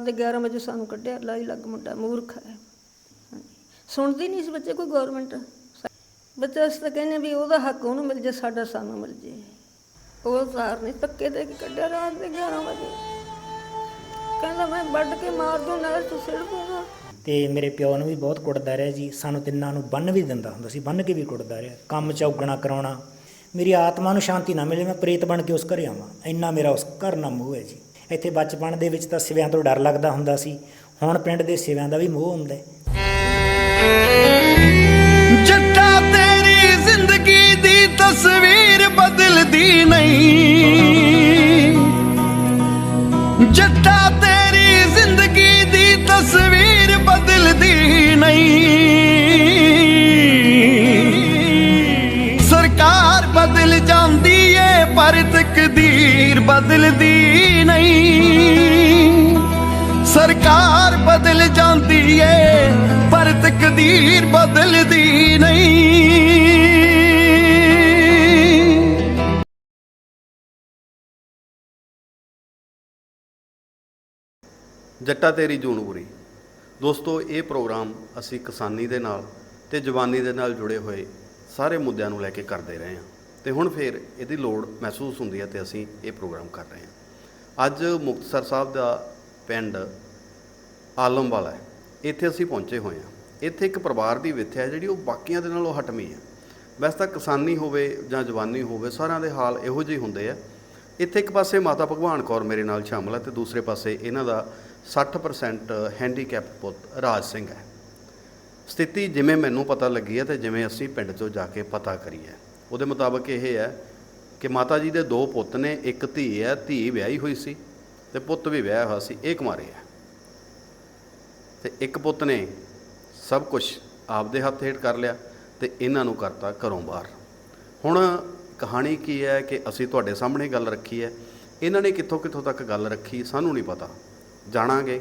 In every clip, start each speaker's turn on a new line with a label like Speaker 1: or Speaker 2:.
Speaker 1: ਰਾਤ ਦੇ 11 ਵਜੇ ਸਾਨੂੰ ਕੱਢਿਆ, ਲਾਈ ਲੱਗ ਮੁੰਡਾ, ਮੂਰਖ ਹੈ। ਸੁਣਦੀ ਨਹੀਂ ਸੀ ਬੱਚੇ ਕੋਈ ਗਵਰਨਮੈਂਟ ਬੱਚਾ ਇਸ ਤਾਂ ਕਹਿੰਦੇ ਵੀ ਉਹਦਾ ਹੱਕ ਉਹਨੂੰ ਮਿਲ ਜੇ, ਸਾਡਾ ਸਾਨੂੰ ਮਿਲ ਜੇ। ਉਹ ਸਾਰ ਨੇ ਧੱਕੇ ਦੇ ਕੇ ਕੱਢਿਆ ਰਾਤ ਦੇ 11 ਵਜੇ। ਕਹਿੰਦਾ ਮੈਂ ਵੱਢ ਕੇ ਮਾਰ ਦੂੰ, ਨਾਲ ਤੂੰ ਸਿਰ ਦੂੰਗਾ
Speaker 2: ਤੇ ਮੇਰੇ ਪਿਓ ਨੂੰ ਵੀ ਬਹੁਤ ਕੁੱਟਦਾ ਰਿਹਾ ਜੀ। ਸਾਨੂੰ ਤਿੰਨਾਂ ਨੂੰ ਬੰਨ ਵੀ ਦਿੰਦਾ ਹੁੰਦਾ ਸੀ, ਬੰਨ ਕੇ ਵੀ ਕੁੱਟਦਾ ਰਿਹਾ। ਕੰਮ ਚੌਗਣਾ ਕਰਾਉਣਾ। ਮੇਰੀ ਆਤਮਾ ਨੂੰ ਸ਼ਾਂਤੀ ਨਾ ਮਿਲੇ, ਮੈਂ ਪ੍ਰੇਤ ਬਣ ਕੇ ਉਸ ਘਰੇ ਆਵਾਂ। ਇੰਨਾ ਮੇਰਾ ਉਸ ਘਰ ਨਾਲ ਮੋਹ ਹੈ ਜੀ। ਇੱਥੇ ਬਚਪਨ ਦੇ ਵਿੱਚ ਤਾਂ ਸਿਵਿਆਂ ਤੋਂ ਡਰ ਲੱਗਦਾ ਹੁੰਦਾ ਸੀ। ਹੁਣ ਪਿੰਡ ਦੇ ਸਿਵਿਆਂ ਦਾ ਵੀ ਮੋਹ ਹੁੰਦਾ ਹੈ।
Speaker 3: ਜੱਟਾ ਤੇਰੀ ਜ਼ਿੰਦਗੀ ਦੀ ਤਸਵੀਰ ਬਦਲਦੀ ਨਹੀਂ। ਜੱਟਾ ਤੇਰੀ ਜ਼ਿੰਦਗੀ ਦੀ ਤਸਵੀਰ ਬਦਲਦੀ ਨਹੀਂ। ਸਰਕਾਰ ਬਦਲ ਜਾਂਦੀ ਏ, ਪਰ ਤਕਦੀਰ ਬਦਲਦੀ ਨਹੀਂ। ਸਰਕਾਰ ਬਦਲ ਜਾਂਦੀ ਏ, ਪਰ ਤਕਦੀਰ ਬਦਲਦੀ ਨਹੀਂ।
Speaker 4: ਜੱਟਾ ਤੇਰੀ ਜੂਨਪੁਰੀ ਦੋਸਤੋ, ਇਹ ਪ੍ਰੋਗਰਾਮ ਅਸੀਂ ਕਿਸਾਨੀ ਦੇ ਨਾਲ ਤੇ ਜਵਾਨੀ ਦੇ ਨਾਲ ਜੁੜੇ ਹੋਏ ਸਾਰੇ ਮੁੱਦਿਆਂ ਨੂੰ ਲੈ ਕੇ ਕਰਦੇ ਰਹੇ ਹਾਂ। ਤੇ ਹੁਣ ਫਿਰ ਇਹਦੀ ਲੋੜ ਮਹਿਸੂਸ ਹੁੰਦੀ ਹੈ ਤੇ ਅਸੀਂ ਇਹ ਪ੍ਰੋਗਰਾਮ ਕਰ ਰਹੇ ਹਾਂ। ਅੱਜ ਮੁਕਤਸਰ ਸਾਹਿਬ ਦਾ ਪਿੰਡ ਆਲਮਵਾਲਾ ਹੈ। ਇੱਥੇ ਅਸੀਂ ਪਹੁੰਚੇ ਹੋਏ ਹਾਂ। ਇੱਥੇ ਇੱਕ ਪਰਿਵਾਰ ਦੀ ਵਿਥਿਆ ਜਿਹੜੀ ਉਹ ਬਾਕੀਆਂ ਦੇ ਨਾਲੋਂ ਹਟਮੀ ਹੈ। ਵੈਸੇ ਤਾਂ ਕਿਸਾਨੀ ਹੋਵੇ ਜਾਂ ਜਵਾਨੀ ਹੋਵੇ, ਸਾਰਿਆਂ ਦੇ ਹਾਲ ਇਹੋ ਜਿਹੇ ਹੁੰਦੇ ਆ। ਇੱਥੇ ਇੱਕ ਪਾਸੇ ਮਾਤਾ ਭਗਵਾਨ ਕੌਰ ਮੇਰੇ ਨਾਲ ਸ਼ਾਮਲ ਹੈ ਤੇ ਦੂਸਰੇ ਪਾਸੇ ਇਹਨਾਂ ਦਾ 60% ਹੈਂਡੀਕੈਪ ਪੁੱਤ ਰਾਜ ਸਿੰਘ ਹੈ। ਸਥਿਤੀ ਜਿਵੇਂ ਮੈਨੂੰ ਪਤਾ ਲੱਗੀ ਹੈ ਤੇ ਜਿਵੇਂ ਅਸੀਂ ਪਿੰਡ 'ਚੋਂ ਜਾ ਕੇ ਪਤਾ ਕਰੀ ਹੈ। ਉਹਦੇ ਮੁਤਾਬਕ ਇਹ ਹੈ ਕਿ ਮਾਤਾ ਜੀ ਦੇ ਦੋ ਪੁੱਤ ਨੇ, ਇੱਕ ਧੀ ਹੈ, ਧੀ ਵਿਆਹੀ ਹੋਈ ਸੀ ਤੇ ਪੁੱਤ ਵੀ ਵਿਆਹਿਆ ਹੋਇਆ ਸੀ, ਇਹ ਕੁਮਾਰੇ ਹੈ। ਤੇ ਇੱਕ ਪੁੱਤ ਨੇ ਸਭ ਕੁਝ ਆਪਦੇ ਹੱਥ ਹੇਠ ਕਰ ਲਿਆ ਤੇ ਇਹਨਾਂ ਨੂੰ ਕਰਤਾ ਘਰੋਂ ਬਾਹਰ। ਹੁਣ ਕਹਾਣੀ ਕੀ ਹੈ ਕਿ ਅਸੀਂ ਤੁਹਾਡੇ ਸਾਹਮਣੇ ਗੱਲ ਰੱਖੀ ਹੈ। ਇਹਨਾਂ ਨੇ ਕਿੱਥੋਂ ਕਿੱਥੋਂ ਤੱਕ ਗੱਲ ਰੱਖੀ ਸਾਨੂੰ ਨਹੀਂ ਪਤਾ। ਜਾਣਾਂਗੇ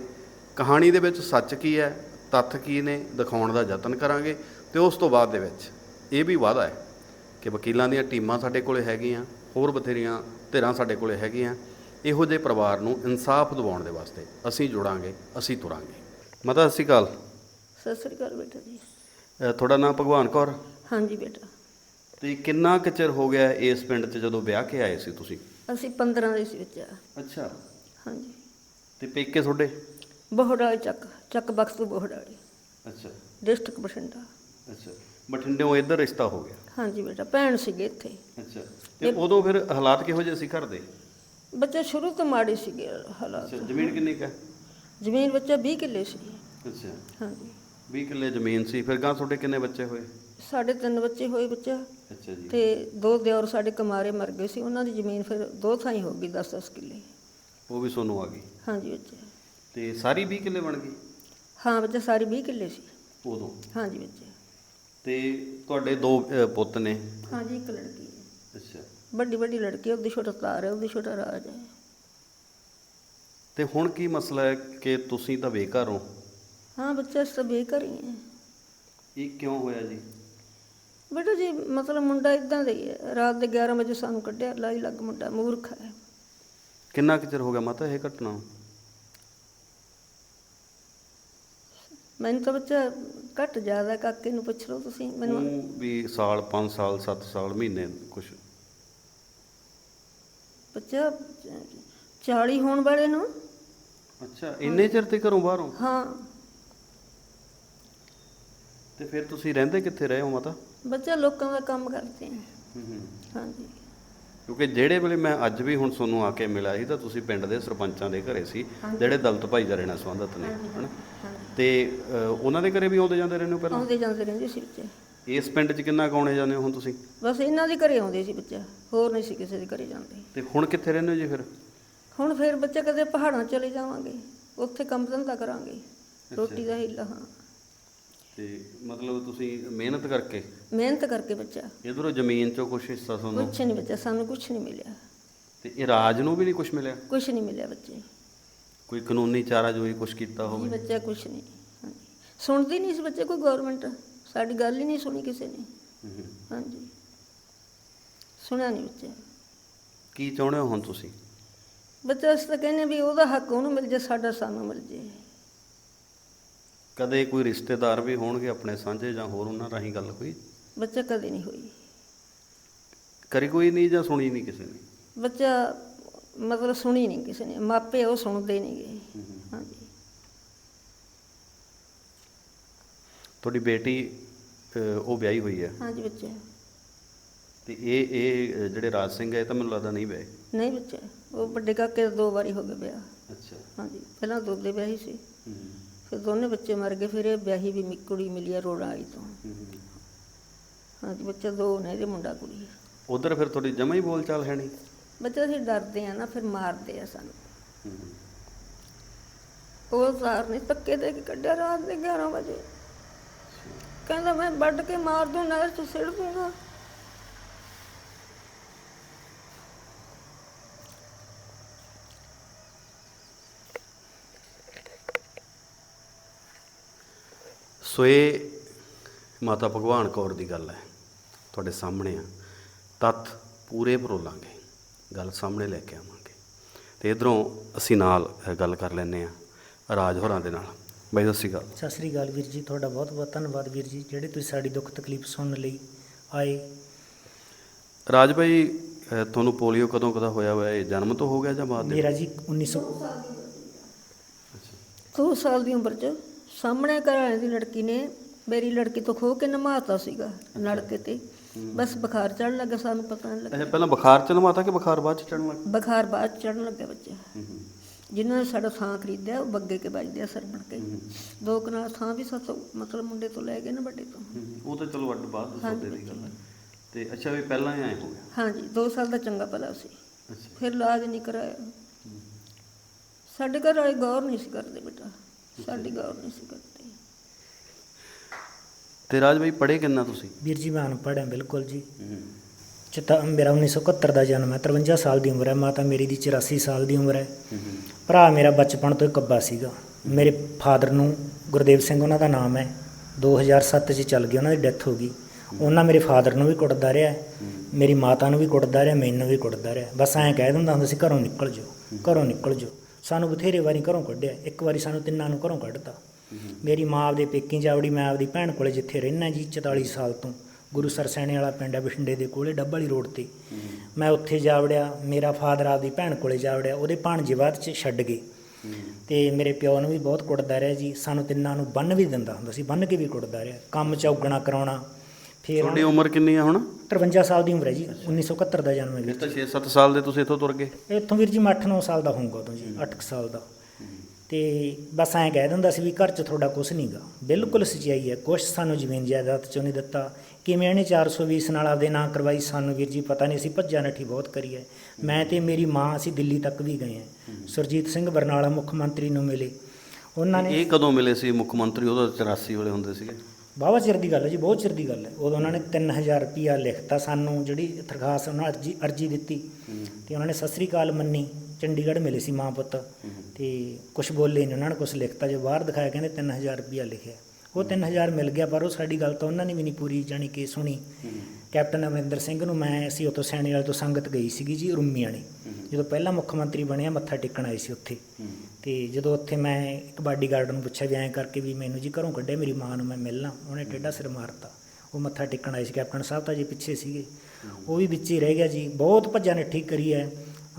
Speaker 4: ਕਹਾਣੀ ਦੇ ਵਿੱਚ ਸੱਚ ਕੀ ਹੈ, ਤੱਥ ਕੀ ਨੇ, ਦਿਖਾਉਣ ਦਾ ਯਤਨ ਕਰਾਂਗੇ ਤੇ ਉਸ ਤੋਂ ਬਾਅਦ ਦੇ ਵਿੱਚ ਇਹ ਵੀ ਵਾਅਦਾ ਹੈ ਕਿ ਵਕੀਲਾਂ ਦੀਆਂ ਟੀਮਾਂ ਸਾਡੇ ਕੋਲੇ ਹੈਗੀਆਂ ਹੋਰ ਬਥੇਰੀਆਂ ਧਿਰਾਂ ਸਾਡੇ ਕੋਲੇ ਹੈਗੀਆਂ ਇਹੋ ਜਿਹੇ ਪਰਿਵਾਰ ਨੂੰ ਇਨਸਾਫ ਦਿਵਾਉਣ ਦੇ ਵਾਸਤੇ ਅਸੀਂ ਜੁੜਾਂਗੇ ਅਸੀਂ ਤੁਰਾਂਗੇ। ਮਾਤਾ ਸਤਿ ਸ਼੍ਰੀ ਅਕਾਲ।
Speaker 1: ਸਤਿ ਸ੍ਰੀ ਅਕਾਲ ਬੇਟਾ ਜੀ।
Speaker 4: ਅ, ਤੁਹਾਡਾ ਨਾਮ ਭਗਵਾਨ ਕੌਰ?
Speaker 1: ਹਾਂਜੀ ਬੇਟਾ।
Speaker 4: ਤੇ ਕਿੰਨਾ ਕੁ ਚਿਰ ਹੋ ਗਿਆ ਇਸ ਪਿੰਡ 'ਚ ਜਦੋਂ ਵਿਆਹ ਕੇ ਆਏ ਸੀ ਤੁਸੀਂ?
Speaker 1: ਅਸੀਂ 15 ਦੇ ਸੀ ਬੱਚਾ।
Speaker 4: ਅੱਛਾ।
Speaker 1: ਹਾਂਜੀ।
Speaker 4: ਤੇ ਪੇਕੇ ਤੁਹਾਡੇ?
Speaker 1: ਬੋਹੜਾਲੀ ਚੱਕ ਚੱਕ ਬਖਸ਼ ਤੋਂ ਬੋਹੜਾਲੀ।
Speaker 4: ਅੱਛਾ।
Speaker 1: ਡਿਸਟ੍ਰਿਕਟ ਬਠਿੰਡਾ।
Speaker 4: ਅੱਛਾ। ਬਠਿੰਡਿਓਂ ਇੱਧਰ ਰਿਸ਼ਤਾ ਹੋ ਗਿਆ।
Speaker 1: ਹਾਂਜੀ ਬੇਟਾ ਭੈਣ ਸੀਗੇ ਇੱਥੇ।
Speaker 4: ਅੱਛਾ ਤੇ ਉਦੋਂ ਫਿਰ ਹਾਲਾਤ ਕਿਹੋ ਜਿਹੇ ਸੀ ਘਰ ਦੇ?
Speaker 1: ਬੱਚੇ ਸ਼ੁਰੂ ਤੋਂ ਮਾੜੇ ਸੀਗੇ ਹਾਲਾਤ।
Speaker 4: ਅੱਛਾ ਜ਼ਮੀਨ ਕਿੰਨੀ ਕੁ ਹੈ?
Speaker 1: ਜ਼ਮੀਨ ਬੱਚਾ 20 ਕਿੱਲੇ ਸੀ।
Speaker 4: ਅੱਛਾ।
Speaker 1: ਹਾਂਜੀ।
Speaker 4: 20 ਕਿੱਲੇ ਜ਼ਮੀਨ ਸੀ ਫਿਰ ਗਾਂ ਤੁਹਾਡੇ ਕਿੰਨੇ ਬੱਚੇ ਹੋਏ?
Speaker 1: ਸਾਡੇ ਤਿੰਨ ਬੱਚੇ ਹੋਏ ਬੱਚਾ।
Speaker 4: ਅੱਛਾ ਜੀ।
Speaker 1: ਤੇ ਦੋ ਦਿਓਰ ਸਾਡੇ ਕੁਮਾਰੇ ਮਰ ਗਏ ਸੀ ਉਹਨਾਂ ਦੀ ਜ਼ਮੀਨ ਫਿਰ ਦੋ ਥਾਂ ਹੀ ਹੋ ਗਈ 10-10 ਕਿੱਲੇ।
Speaker 4: ਉਹ ਵੀ ਸੋਨੂੰ ਆ ਗਈ।
Speaker 1: ਹਾਂਜੀ ਬੱਚਾ।
Speaker 4: ਤੇ ਸਾਰੀ 20 ਕਿੱਲੇ ਬਣ ਗਈ?
Speaker 1: ਹਾਂ ਬੱਚਾ ਸਾਰੀ 20 ਕਿੱਲੇ ਸੀ।
Speaker 4: ਉਦੋਂ?
Speaker 1: ਹਾਂਜੀ ਬੱਚਾ।
Speaker 4: ਤੇ ਤੁਹਾਡੇ ਦੋ ਅ, ਪੁੱਤ ਨੇ?
Speaker 1: ਹਾਂਜੀ ਇੱਕ ਲੜਕੀ ਹੈ।
Speaker 4: ਅੱਛਾ।
Speaker 1: ਵੱਡੀ ਵੱਡੀ ਲੜਕੀ ਹੈ, ਉਹਦੀ ਛੋਟਾ ਤਾਰ ਹੈ ਉਹਦੀ ਛੋਟਾ ਰਾਜ ਹੈ।
Speaker 4: ਤੇ ਹੁਣ ਕੀ ਮਸਲਾ ਹੈ ਕਿ ਤੁਸੀਂ ਤਾਂ ਬੇਘਰ ਹੋ?
Speaker 1: ਹਾਂ ਬੱਚਾ ਸਭ ਬੇਘਰ ਹੀ ਹੈ।
Speaker 4: ਇਹ ਕਿਉਂ ਹੋਇਆ ਜੀ?
Speaker 1: ਬੇਟਾ ਜੀ ਮਤਲਬ ਮੁੰਡਾ ਇਦਾਂ ਦਾ ਹੀ ਹੈ। ਰਾਤ ਦੇ 11 ਵਜੇ ਸਾਨੂੰ ਕੱਢਿਆ ਲਾਈ ਲੱਗ ਮੁੰਡਾ ਮੂਰਖ ਹੈ।
Speaker 4: ਕਿੰਨਾ ਕੁ ਚਿਰ ਹੋ ਗਿਆ ਮਾਤਾ ਇਹ ਘਟਨਾ ਨੂੰ?
Speaker 1: ਮੈਨੂੰ ਤਾਂ ਬੱਚਾ ਘੱਟ ਜ਼ਿਆਦਾ ਕਾਕੇ ਨੂੰ ਪੁੱਛ ਲਓ ਤੁਸੀਂ ਮੈਨੂੰ
Speaker 4: ਉਹ ਵੀ ਸਾਲ 5 ਸਾਲ 7 ਸਾਲ ਮਹੀਨੇ ਕੁਛ।
Speaker 1: ਬੱਚਾ 40 ਹੋਣ ਵਾਲੇ ਨੂੰ?
Speaker 4: ਅੱਛਾ ਇੰਨੇ ਚਿਰ ਤੇ ਘਰੋਂ ਬਾਹਰ? ਹੋ
Speaker 1: ਹਾਂ।
Speaker 4: ਤੇ ਫਿਰ ਤੁਸੀਂ ਰਹਿੰਦੇ ਕਿੱਥੇ ਰਹੇ ਹੋ ਮਾਤਾ?
Speaker 1: ਬੱਚਾ ਲੋਕਾਂ ਦਾ ਕੰਮ ਕਰਦੇ ਆ।
Speaker 4: ਹੂੰ ਹੂੰ।
Speaker 1: ਹਾਂਜੀ।
Speaker 4: ਕਿਉਂਕਿ ਜਿਹੜੇ ਵੇਲੇ ਮੈਂ ਅੱਜ ਵੀ ਹੁਣ ਤੁਹਾਨੂੰ ਆ ਕੇ ਮਿਲਿਆ ਸੀ ਤਾਂ ਤੁਸੀਂ ਪਿੰਡ ਦੇ ਸਰਪੰਚਾਂ ਦੇ ਘਰੇ ਸੀ ਜਿਹੜੇ ਦਲਿਤ ਭਾਈਚਾਰੇ ਨਾਲ ਸੰਬੰਧਿਤ ਨੇ ਹਨਾ? ਤੇ ਉਹਨਾਂ ਦੇ ਘਰੇ ਵੀ ਆਉਂਦੇ ਜਾਂਦੇ ਰਹਿੰਦੇ ਹੋ ਪਹਿਲਾਂ?
Speaker 1: ਆਉਂਦੇ ਜਾਂਦੇ ਰਹਿੰਦੇ ਸੀ ਬੱਚੇ।
Speaker 4: ਇਸ ਪਿੰਡ 'ਚ ਕਿੰਨਾ ਕੁ ਆਉਣੇ ਜਾਂਦੇ ਹੋ ਹੁਣ ਤੁਸੀਂ?
Speaker 1: ਬਸ ਇਹਨਾਂ ਦੇ ਘਰੇ ਆਉਂਦੇ ਸੀ ਬੱਚਾ ਹੋਰ ਨਹੀਂ ਸੀ ਕਿਸੇ ਦੇ ਘਰੇ ਜਾਂਦੇ।
Speaker 4: ਤੇ ਹੁਣ ਕਿੱਥੇ ਰਹਿੰਦੇ ਹੋ ਜੀ ਫਿਰ?
Speaker 1: ਹੁਣ ਫਿਰ ਬੱਚਾ ਕਦੇ ਪਹਾੜਾਂ ਚਲੇ ਜਾਵਾਂਗੇ ਉੱਥੇ ਕੰਮ ਧੰਦਾ ਕਰਾਂਗੇ ਰੋਟੀ ਦਾ ਹੀਲਾ ਹਾਂ।
Speaker 4: ਤੇ ਮਤਲਬ ਤੁਸੀਂ ਮਿਹਨਤ ਕਰਕੇ?
Speaker 1: ਮਿਹਨਤ ਕਰਕੇ ਬੱਚਾ।
Speaker 4: ਇਧਰੋਂ ਜ਼ਮੀਨ 'ਚੋਂ ਕੁਝ ਹਿੱਸਾ ਤੁਹਾਨੂੰ?
Speaker 1: ਕੁਛ ਨਹੀਂ ਬੱਚਾ ਸਾਨੂੰ ਕੁਛ ਨਹੀਂ ਮਿਲਿਆ।
Speaker 4: ਤੇ ਇਹ ਰਾਜ ਨੂੰ ਵੀ ਨਹੀਂ ਕੁਝ ਮਿਲਿਆ?
Speaker 1: ਕੁਛ ਨਹੀਂ ਮਿਲਿਆ ਬੱਚੇ।
Speaker 4: ਕੋਈ ਕਾਨੂੰਨੀ ਚਾਰਾ ਜੋਈ ਕੁਝ ਕੀਤਾ
Speaker 1: ਜੀ
Speaker 4: ਹੋਵੇ?
Speaker 1: ਬੱਚਾ ਕੁਛ ਨਹੀਂ ਹਾਂਜੀ। ਸੁਣਦੀ ਨਹੀਂ ਸੀ ਬੱਚੇ ਕੋਈ ਗਵਰਨਮੈਂਟ ਸਾਡੀ ਗੱਲ ਹੀ ਨਹੀਂ ਸੁਣੀ ਕਿਸੇ ਨੇ। ਹਾਂਜੀ। ਸੁਣਿਆ ਨਹੀਂ ਬੱਚੇ।
Speaker 4: ਕੀ ਚਾਹੁੰਦੇ ਹੋ ਹੁਣ ਤੁਸੀਂ?
Speaker 1: ਬੱਚਾ ਅਸੀਂ ਤਾਂ ਕਹਿੰਦੇ ਵੀ ਉਹਦਾ ਹੱਕ ਉਹਨੂੰ ਮਿਲ ਜੇ ਸਾਡਾ ਸਾਨੂੰ ਮਿਲ ਜੇ
Speaker 4: ਕਦੇ ਕੋਈ ਰਿਸ਼ਤੇਦਾਰ ਵੀ ਹੋਣਗੇ ਆਪਣੇ ਸਾਂਝੇ ਜਾਂ ਹੋਰ ਉਹਨਾਂ ਰਾਹੀਂ ਗੱਲ ਹੋਈ
Speaker 1: ਬੱਚਾ ਕਦੇ ਨਹੀਂ ਹੋਈ।
Speaker 4: ਕਰੀ ਕੋਈ ਨਹੀਂ ਜਾਂ ਸੁਣੀ ਨਹੀਂ ਕਿਸੇ ਨੇ?
Speaker 1: ਬੱਚਾ ਮਤਲਬ ਸੁਣੀ ਨਹੀਂ ਕਿਸੇ ਨੇ। ਮਾਪੇ ਉਹ ਸੁਣਦੇ ਨਹੀਂਗੇ ਹਾਂਜੀ।
Speaker 4: ਤੁਹਾਡੀ ਬੇਟੀ ਅਹ, ਉਹ ਵਿਆਹੀ ਹੋਈ ਹੈ?
Speaker 1: ਹਾਂਜੀ ਬੱਚਾ
Speaker 4: ਤੇ ਇਹ ਇਹ ਅਹ, ਜਿਹੜੇ ਰਾਜ ਸਿੰਘ ਹੈ ਇਹ ਤਾਂ ਮੈਨੂੰ ਲੱਗਦਾ ਨਹੀਂ ਵਿਆਹੇ।
Speaker 1: ਨਹੀਂ ਬੱਚਾ। ਉਹ ਵੱਡੇ ਕਾਕੇ ਦਾ ਦੋ ਵਾਰੀ ਹੋ ਗਿਆ ਵਿਆਹ।
Speaker 4: ਅੱਛਾ।
Speaker 1: ਹਾਂਜੀ ਪਹਿਲਾਂ ਦੋਦੇ ਵਿਆਹੀ ਸੀ। ਫਿਰ ਦੋਨੇ ਬੱਚੇ ਮਰ ਗਏ ਫਿਰ ਇਹ ਵਿਆਹੀ ਵੀ ਮਿ- ਕੁੜੀ ਮਿਲੀ ਆ ਰੋੜਾ ਆਈ ਤੋਂ। ਹਾਂਜੀ ਬੱਚਾ ਦੋ ਨੇ ਇਹਦੇ ਮੁੰਡਾ ਕੁੜੀ
Speaker 4: ਉਧਰ ਫਿਰ ਤੁਹਾਡੀ ਜਮਾ ਹੀ ਬੋਲ ਚਾਲ ਹੈ ਨਹੀਂ?
Speaker 1: ਬੱਚੇ ਅਸੀਂ ਡਰਦੇ ਆ ਨਾ ਫਿਰ ਮਾਰਦੇ ਆ ਸਾਨੂੰ। ਉਹ ਸਾਰ ਨੇ ਧੱਕੇ ਦੇ ਕੇ ਕੱਢਿਆ ਰਾਤ ਦੇ 11 ਵਜੇ। ਕਹਿੰਦਾ ਮੈਂ ਵੱਢ ਕੇ ਮਾਰ ਦੂੰ ਨਹਿਰ ਚ ਸਿੱਟ ਦੂੰਗਾ।
Speaker 4: ਸੋ ਇਹ ਮਾਤਾ ਭਗਵਾਨ ਕੌਰ ਦੀ ਗੱਲ ਹੈ। ਤੁਹਾਡੇ ਸਾਹਮਣੇ ਆ। ਤੱਥ ਪੂਰੇ ਪਰੋਲਾਂਗੇ ਗੱਲ ਸਾਹਮਣੇ ਲੈ ਕੇ ਆਵਾਂਗੇ। ਤੇ ਇਧਰੋਂ ਅਸੀਂ ਨਾਲ ਗੱਲ ਕਰ ਲੈਨੇ ਆ ਰਾਜ ਹੋਰਾਂ ਦੇ ਨਾਲ। ਬਾਈ ਸਤਿ ਸ਼੍ਰੀ ਅਕਾਲ।
Speaker 2: ਸਤਿ ਸ੍ਰੀ ਅਕਾਲ ਵੀਰ ਜੀ। ਤੁਹਾਡਾ ਬਹੁਤ ਬਹੁਤ ਧੰਨਵਾਦ ਵੀਰ ਜੀ ਜਿਹੜੇ ਤੁਸੀਂ ਸਾਡੀ ਦੁੱਖ ਤਕਲੀਫ ਸੁਣਨ ਲਈ ਆਏ।
Speaker 4: ਰਾਜ ਭਾਈ ਤੁਹਾਨੂੰ ਪੋਲੀਓ ਕਦੋਂ ਕਦਾ ਹੋਇਆ ਹੋਇਆ? ਇਹ ਜਨਮ ਤੋਂ ਹੋ ਗਿਆ ਜਾਂ ਬਾਅਦ ਦੇ?
Speaker 2: ਮੇਰਾ ਜੀ 1900
Speaker 1: ਦੋ ਸਾਲ ਦੀ ਉਮਰ ਚ। ਸਾਹਮਣੇ ਘਰ ਵਾਲੇ ਦੀ ਲੜਕੀ ਨੇ ਮੇਰੀ ਲੜਕੀ ਤੋਂ ਖੋ ਕੇ ਨਮਾਤਾ ਸੀਗਾ ਨਲਕੇ ਤੇ। ਬਸ ਬੁਖਾਰ ਚੜਨ ਲੱਗਾ ਸਾਨੂੰ ਪਤਾ ਨਹੀਂ ਲੱਗਾ
Speaker 4: ਅੱਛਾ ਪਹਿਲਾਂ ਬੁਖਾਰ ਚ ਲਵਾਤਾ ਕਿ ਬੁਖਾਰ ਬਾਅਦ ਚ ਚੜਨ ਲੱਗ?
Speaker 1: ਬੁਖਾਰ ਬਾਅਦ ਚੜਨ ਲੱਗਾ ਬੱਚਾ। ਜਿਨ੍ਹਾਂ ਨੇ ਸਾਡਾ ਥਾਂ ਖਰੀਦਿਆ ਉਹ ਬੱਗੇ ਕੇ ਵੱਜਦੇ ਆ ਸਰ ਬਣ ਕੇ। ਦੋ ਕਨਾਲ ਥਾਂ ਵੀ ਸਾਥੋਂ ਮਤਲਬ ਮੁੰਡੇ ਤੋਂ ਲੈ ਗਏ ਨਾ ਵੱਡੇ ਤੋਂ।
Speaker 4: ਉਹ ਤਾਂ ਚਲੋ ਅੱਡ ਬਾਅਦ ਦੇ ਸੌਦੇ ਦੀ ਗੱਲ ਹੈ ਤੇ ਅੱਛਾ ਵੀ ਪਹਿਲਾਂ ਹੀ ਆਏ ਹੋ ਗਿਆ
Speaker 1: ਹਾਂਜੀ 2 ਸਾਲ ਦਾ ਚੰਗਾ ਭਲਾ ਸੀ।
Speaker 4: ਅੱਛਾ।
Speaker 1: ਫਿਰ ਇਲਾਜ ਨਹੀਂ ਕਰਾਇਆ। ਸਾਡੇ ਘਰ ਵਾਲੇ ਗੌਰ ਨਹੀਂ ਸੀ ਕਰਦੇ ਬੇਟਾ। ਸਾਡੀ ਗੌਰ ਨਹੀਂ ਸੀ ਕਰਦੇ।
Speaker 4: ਤੇ ਰਾਜ ਭਾਈ ਪੜ੍ਹੇ ਕਿੰਨਾ ਤੁਸੀਂ?
Speaker 2: ਵੀਰ ਜੀ ਮੈਂ ਅਨਪੜ੍ਹ ਹਾਂ ਬਿਲਕੁਲ ਜੀ। ਚਿੱਤਾ ਮੇਰਾ 1971 ਦਾ ਜਨਮ ਹੈ 53 ਸਾਲ ਦੀ ਉਮਰ ਹੈ ਮਾਤਾ ਮੇਰੀ ਦੀ 84 ਸਾਲ ਦੀ ਉਮਰ ਹੈ। ਭਰਾ ਮੇਰਾ ਬਚਪਨ ਤੋਂ ਹੀ ਕੱਬਾ ਸੀਗਾ। ਮੇਰੇ ਫਾਦਰ ਨੂੰ ਗੁਰਦੇਵ ਸਿੰਘ ਉਹਨਾਂ ਦਾ ਨਾਮ ਹੈ। 2007 ਚ ਚੱਲ ਗਏ ਉਹਨਾਂ ਦੀ ਡੈਥ ਹੋ ਗਈ। ਉਹਨਾਂ ਮੇਰੇ ਫਾਦਰ ਨੂੰ ਵੀ ਕੁੱਟਦਾ ਰਿਹਾ ਮੇਰੀ ਮਾਤਾ ਨੂੰ ਵੀ ਕੁੱਟਦਾ ਰਿਹਾ ਮੈਨੂੰ ਵੀ ਕੁੱਟਦਾ ਰਿਹਾ। ਬਸ ਐਂ ਕਹਿ ਦਿੰਦਾ ਹੁੰਦਾ ਸੀ ਘਰੋਂ ਨਿਕਲ ਜਾਓ ਘਰੋਂ ਨਿਕਲ ਜਾਓ। ਸਾਨੂੰ ਬਥੇਰੇ ਵਾਰੀ ਘਰੋਂ ਕੱਢਿਆ। ਇੱਕ ਵਾਰੀ ਸਾਨੂੰ ਤਿੰਨਾਂ ਨੂੰ ਘਰੋਂ ਕੱਢਤਾ। ਮੇਰੀ ਮਾਂ ਆਪਦੇ ਪੇਕੀ ਜਾਵੜੀ, ਮੈਂ ਆਪਦੀ ਭੈਣ ਕੋਲੇ ਜਿੱਥੇ ਰਹਿਣਾ ਜੀ 44 ਸਾਲ ਤੋਂ। ਗੁਰੂ ਸਰਸੈਣੇ ਵਾਲਾ ਪਿੰਡ ਹੈ ਬਠਿੰਡੇ ਦੇ ਕੋਲੇ, ਡੱਬ ਵਾਲੀ ਰੋਡ ਤੇ। ਮੈਂ ਉੱਥੇ ਜਾਵੜਿਆ, ਮੇਰਾ ਫਾਦਰ ਆਪਦੀ ਭੈਣ ਕੋਲੇ ਜਾਵੜਿਆ, ਉਹਦੇ ਭਾਣਜੇ ਬਾਅਦ ਚ ਛੱਡ ਗਏ। ਤੇ ਮੇਰੇ ਪਿਓ ਨੂੰ ਵੀ ਬਹੁਤ ਕੁੱਟਦਾ ਰਿਹਾ ਜੀ, ਸਾਨੂੰ ਤਿੰਨਾਂ ਨੂੰ ਬੰਨ ਵੀ ਦਿੰਦਾ ਹੁੰਦਾ ਸੀ, ਬੰਨ ਕੇ ਵੀ ਕੁੱਟਦਾ ਰਿਹਾ। ਕੰਮ ਚੌਗਣਾ ਕਰਾਉਣਾ ਫਿਰ
Speaker 4: ਤੁਹਾਡੀ ਉਮਰ ਕਿੰਨੀ ਆ ਹੁਣ?
Speaker 2: 53 ਸਾਲ ਦੀ ਉਮਰ ਹੈ ਜੀ 1971 ਦਾ ਜਨਮ ਹੈ ਵੀਰ
Speaker 4: ਤਾਂ 6-7 ਸਾਲ ਦੇ ਤੁਸੀਂ ਇੱਥੋਂ ਤੁਰ ਗਏ।
Speaker 2: ਇੱਥੋਂ ਵੀਰ ਜੀ ਮੈਂ 8-9 ਸਾਲ ਦਾ ਹੋਊਗਾ ਉਦੋਂ ਜੀ 8 ਸਾਲ ਦਾ। ਤੇ ਬਸ ਐਂ ਕਹਿ ਦਿੰਦਾ ਸੀ ਵੀ ਘਰ 'ਚ ਤੁਹਾਡਾ ਕੁਝ ਨਹੀਂਗਾ ਬਿਲਕੁਲ ਸੱਚਾਈ ਹੈ ਕੁਛ ਸਾਨੂੰ ਜ਼ਮੀਨ ਜਾਇਦਾਦ 'ਚੋਂ ਨਹੀਂ ਦਿੱਤਾ। ਕਿਵੇਂ ਇਹਨੇ 420 ਨਾਲ ਆਪਦੇ ਨਾਂ ਕਰਵਾਈ ਸਾਨੂੰ ਵੀਰ ਜੀ ਪਤਾ ਨਹੀਂ ਸੀ ਭੱਜਾ ਨੱਠੀ ਬਹੁਤ ਕਰੀ ਹੈ। ਮੈਂ ਤੇ ਮੇਰੀ ਮਾਂ ਅਸੀਂ ਦਿੱਲੀ ਤੱਕ ਵੀ ਗਏ ਹਾਂ। ਸੁਰਜੀਤ ਸਿੰਘ ਬਰਨਾਲਾ ਮੁੱਖ ਮੰਤਰੀ ਨੂੰ ਮਿਲੇ। ਉਹਨਾਂ ਨੇ
Speaker 4: ਇਹ ਕਦੋਂ ਮਿਲੇ ਸੀ ਮੁੱਖ ਮੰਤਰੀ? ਉਹਦਾ 84 ਵਾਲੇ ਹੁੰਦੇ ਸੀਗੇ।
Speaker 2: ਬਾਵਾ ਚਿਰ ਦੀ ਗੱਲ ਹੈ ਜੀ ਬਹੁਤ ਚਿਰ ਦੀ ਗੱਲ ਹੈ। ਉਦੋਂ ਉਹਨਾਂ ਨੇ 3000 ਰੁਪਿਆ ਲਿਖਤਾ ਸਾਨੂੰ ਜਿਹੜੀ ਦਰਖਾਸਤ ਉਹਨਾਂ ਅਰਜੀ ਅਰਜੀ ਦਿੱਤੀ। ਤੇ ਉਹਨਾਂ ਨੇ ਸਤਿ ਸ੍ਰੀ ਅਕਾਲ ਮੰਨੀ ਚੰਡੀਗੜ੍ਹ ਮਿਲੇ ਸੀ ਮਾਂ ਪੁੱਤ। ਤੇ ਕੁਝ ਬੋਲੇ ਨਹੀਂ ਉਹਨਾਂ ਨੇ ਕੁਝ ਲਿਖਤਾ ਜੋ ਬਾਹਰ ਦਿਖਾਇਆ ਕਹਿੰਦੇ 3000 ਰੁਪਿਆ ਲਿਖਿਆ। ਉਹ 3000 ਮਿਲ ਗਿਆ ਪਰ ਉਹ ਸਾਡੀ ਗੱਲ ਤਾਂ ਉਹਨਾਂ ਨੇ ਵੀ ਨਹੀਂ ਪੂਰੀ ਜਾਣੀ ਕਿ ਸੁਣੀ। ਕੈਪਟਨ ਅਮਰਿੰਦਰ ਸਿੰਘ ਨੂੰ ਮੈਂ ਅਸੀਂ ਉਤੋਂ ਸੈਣੀ ਵਾਲੇ ਤੋਂ ਸੰਗਤ ਗਈ ਸੀਗੀ ਜੀ ਰੁੰਮੀ ਵਾਲੀ। ਜਦੋਂ ਪਹਿਲਾ ਮੁੱਖ ਮੰਤਰੀ ਬਣਿਆ ਮੱਥਾ ਟੇਕਣ ਆਏ ਸੀ ਉੱਥੇ। ਤੇ ਜਦੋਂ ਉੱਥੇ ਮੈਂ ਇੱਕ ਬਾਡੀਗਾਰਡ ਨੂੰ ਪੁੱਛਿਆ ਵੀ ਐਂ ਕਰਕੇ ਵੀ ਮੈਨੂੰ ਜੀ ਘਰੋਂ ਕੱਢਿਆ ਮੇਰੀ ਮਾਂ ਨੂੰ ਮੈਂ ਮਿਲਣਾ। ਉਹਨੇ ਟੇਢਾ ਸਿਰ ਮਾਰਤਾ। ਉਹ ਮੱਥਾ ਟੇਕਣ ਆਏ ਸੀ ਕੈਪਟਨ ਸਾਹਿਬ ਤਾਂ ਜੀ ਪਿੱਛੇ ਸੀਗੇ। ਉਹ ਵੀ ਵਿੱਚ ਹੀ ਰਹਿ ਗਿਆ ਜੀ। ਬਹੁਤ ਭੱਜਾ ਨੱਠੀ ਕਰੀ ਹੈ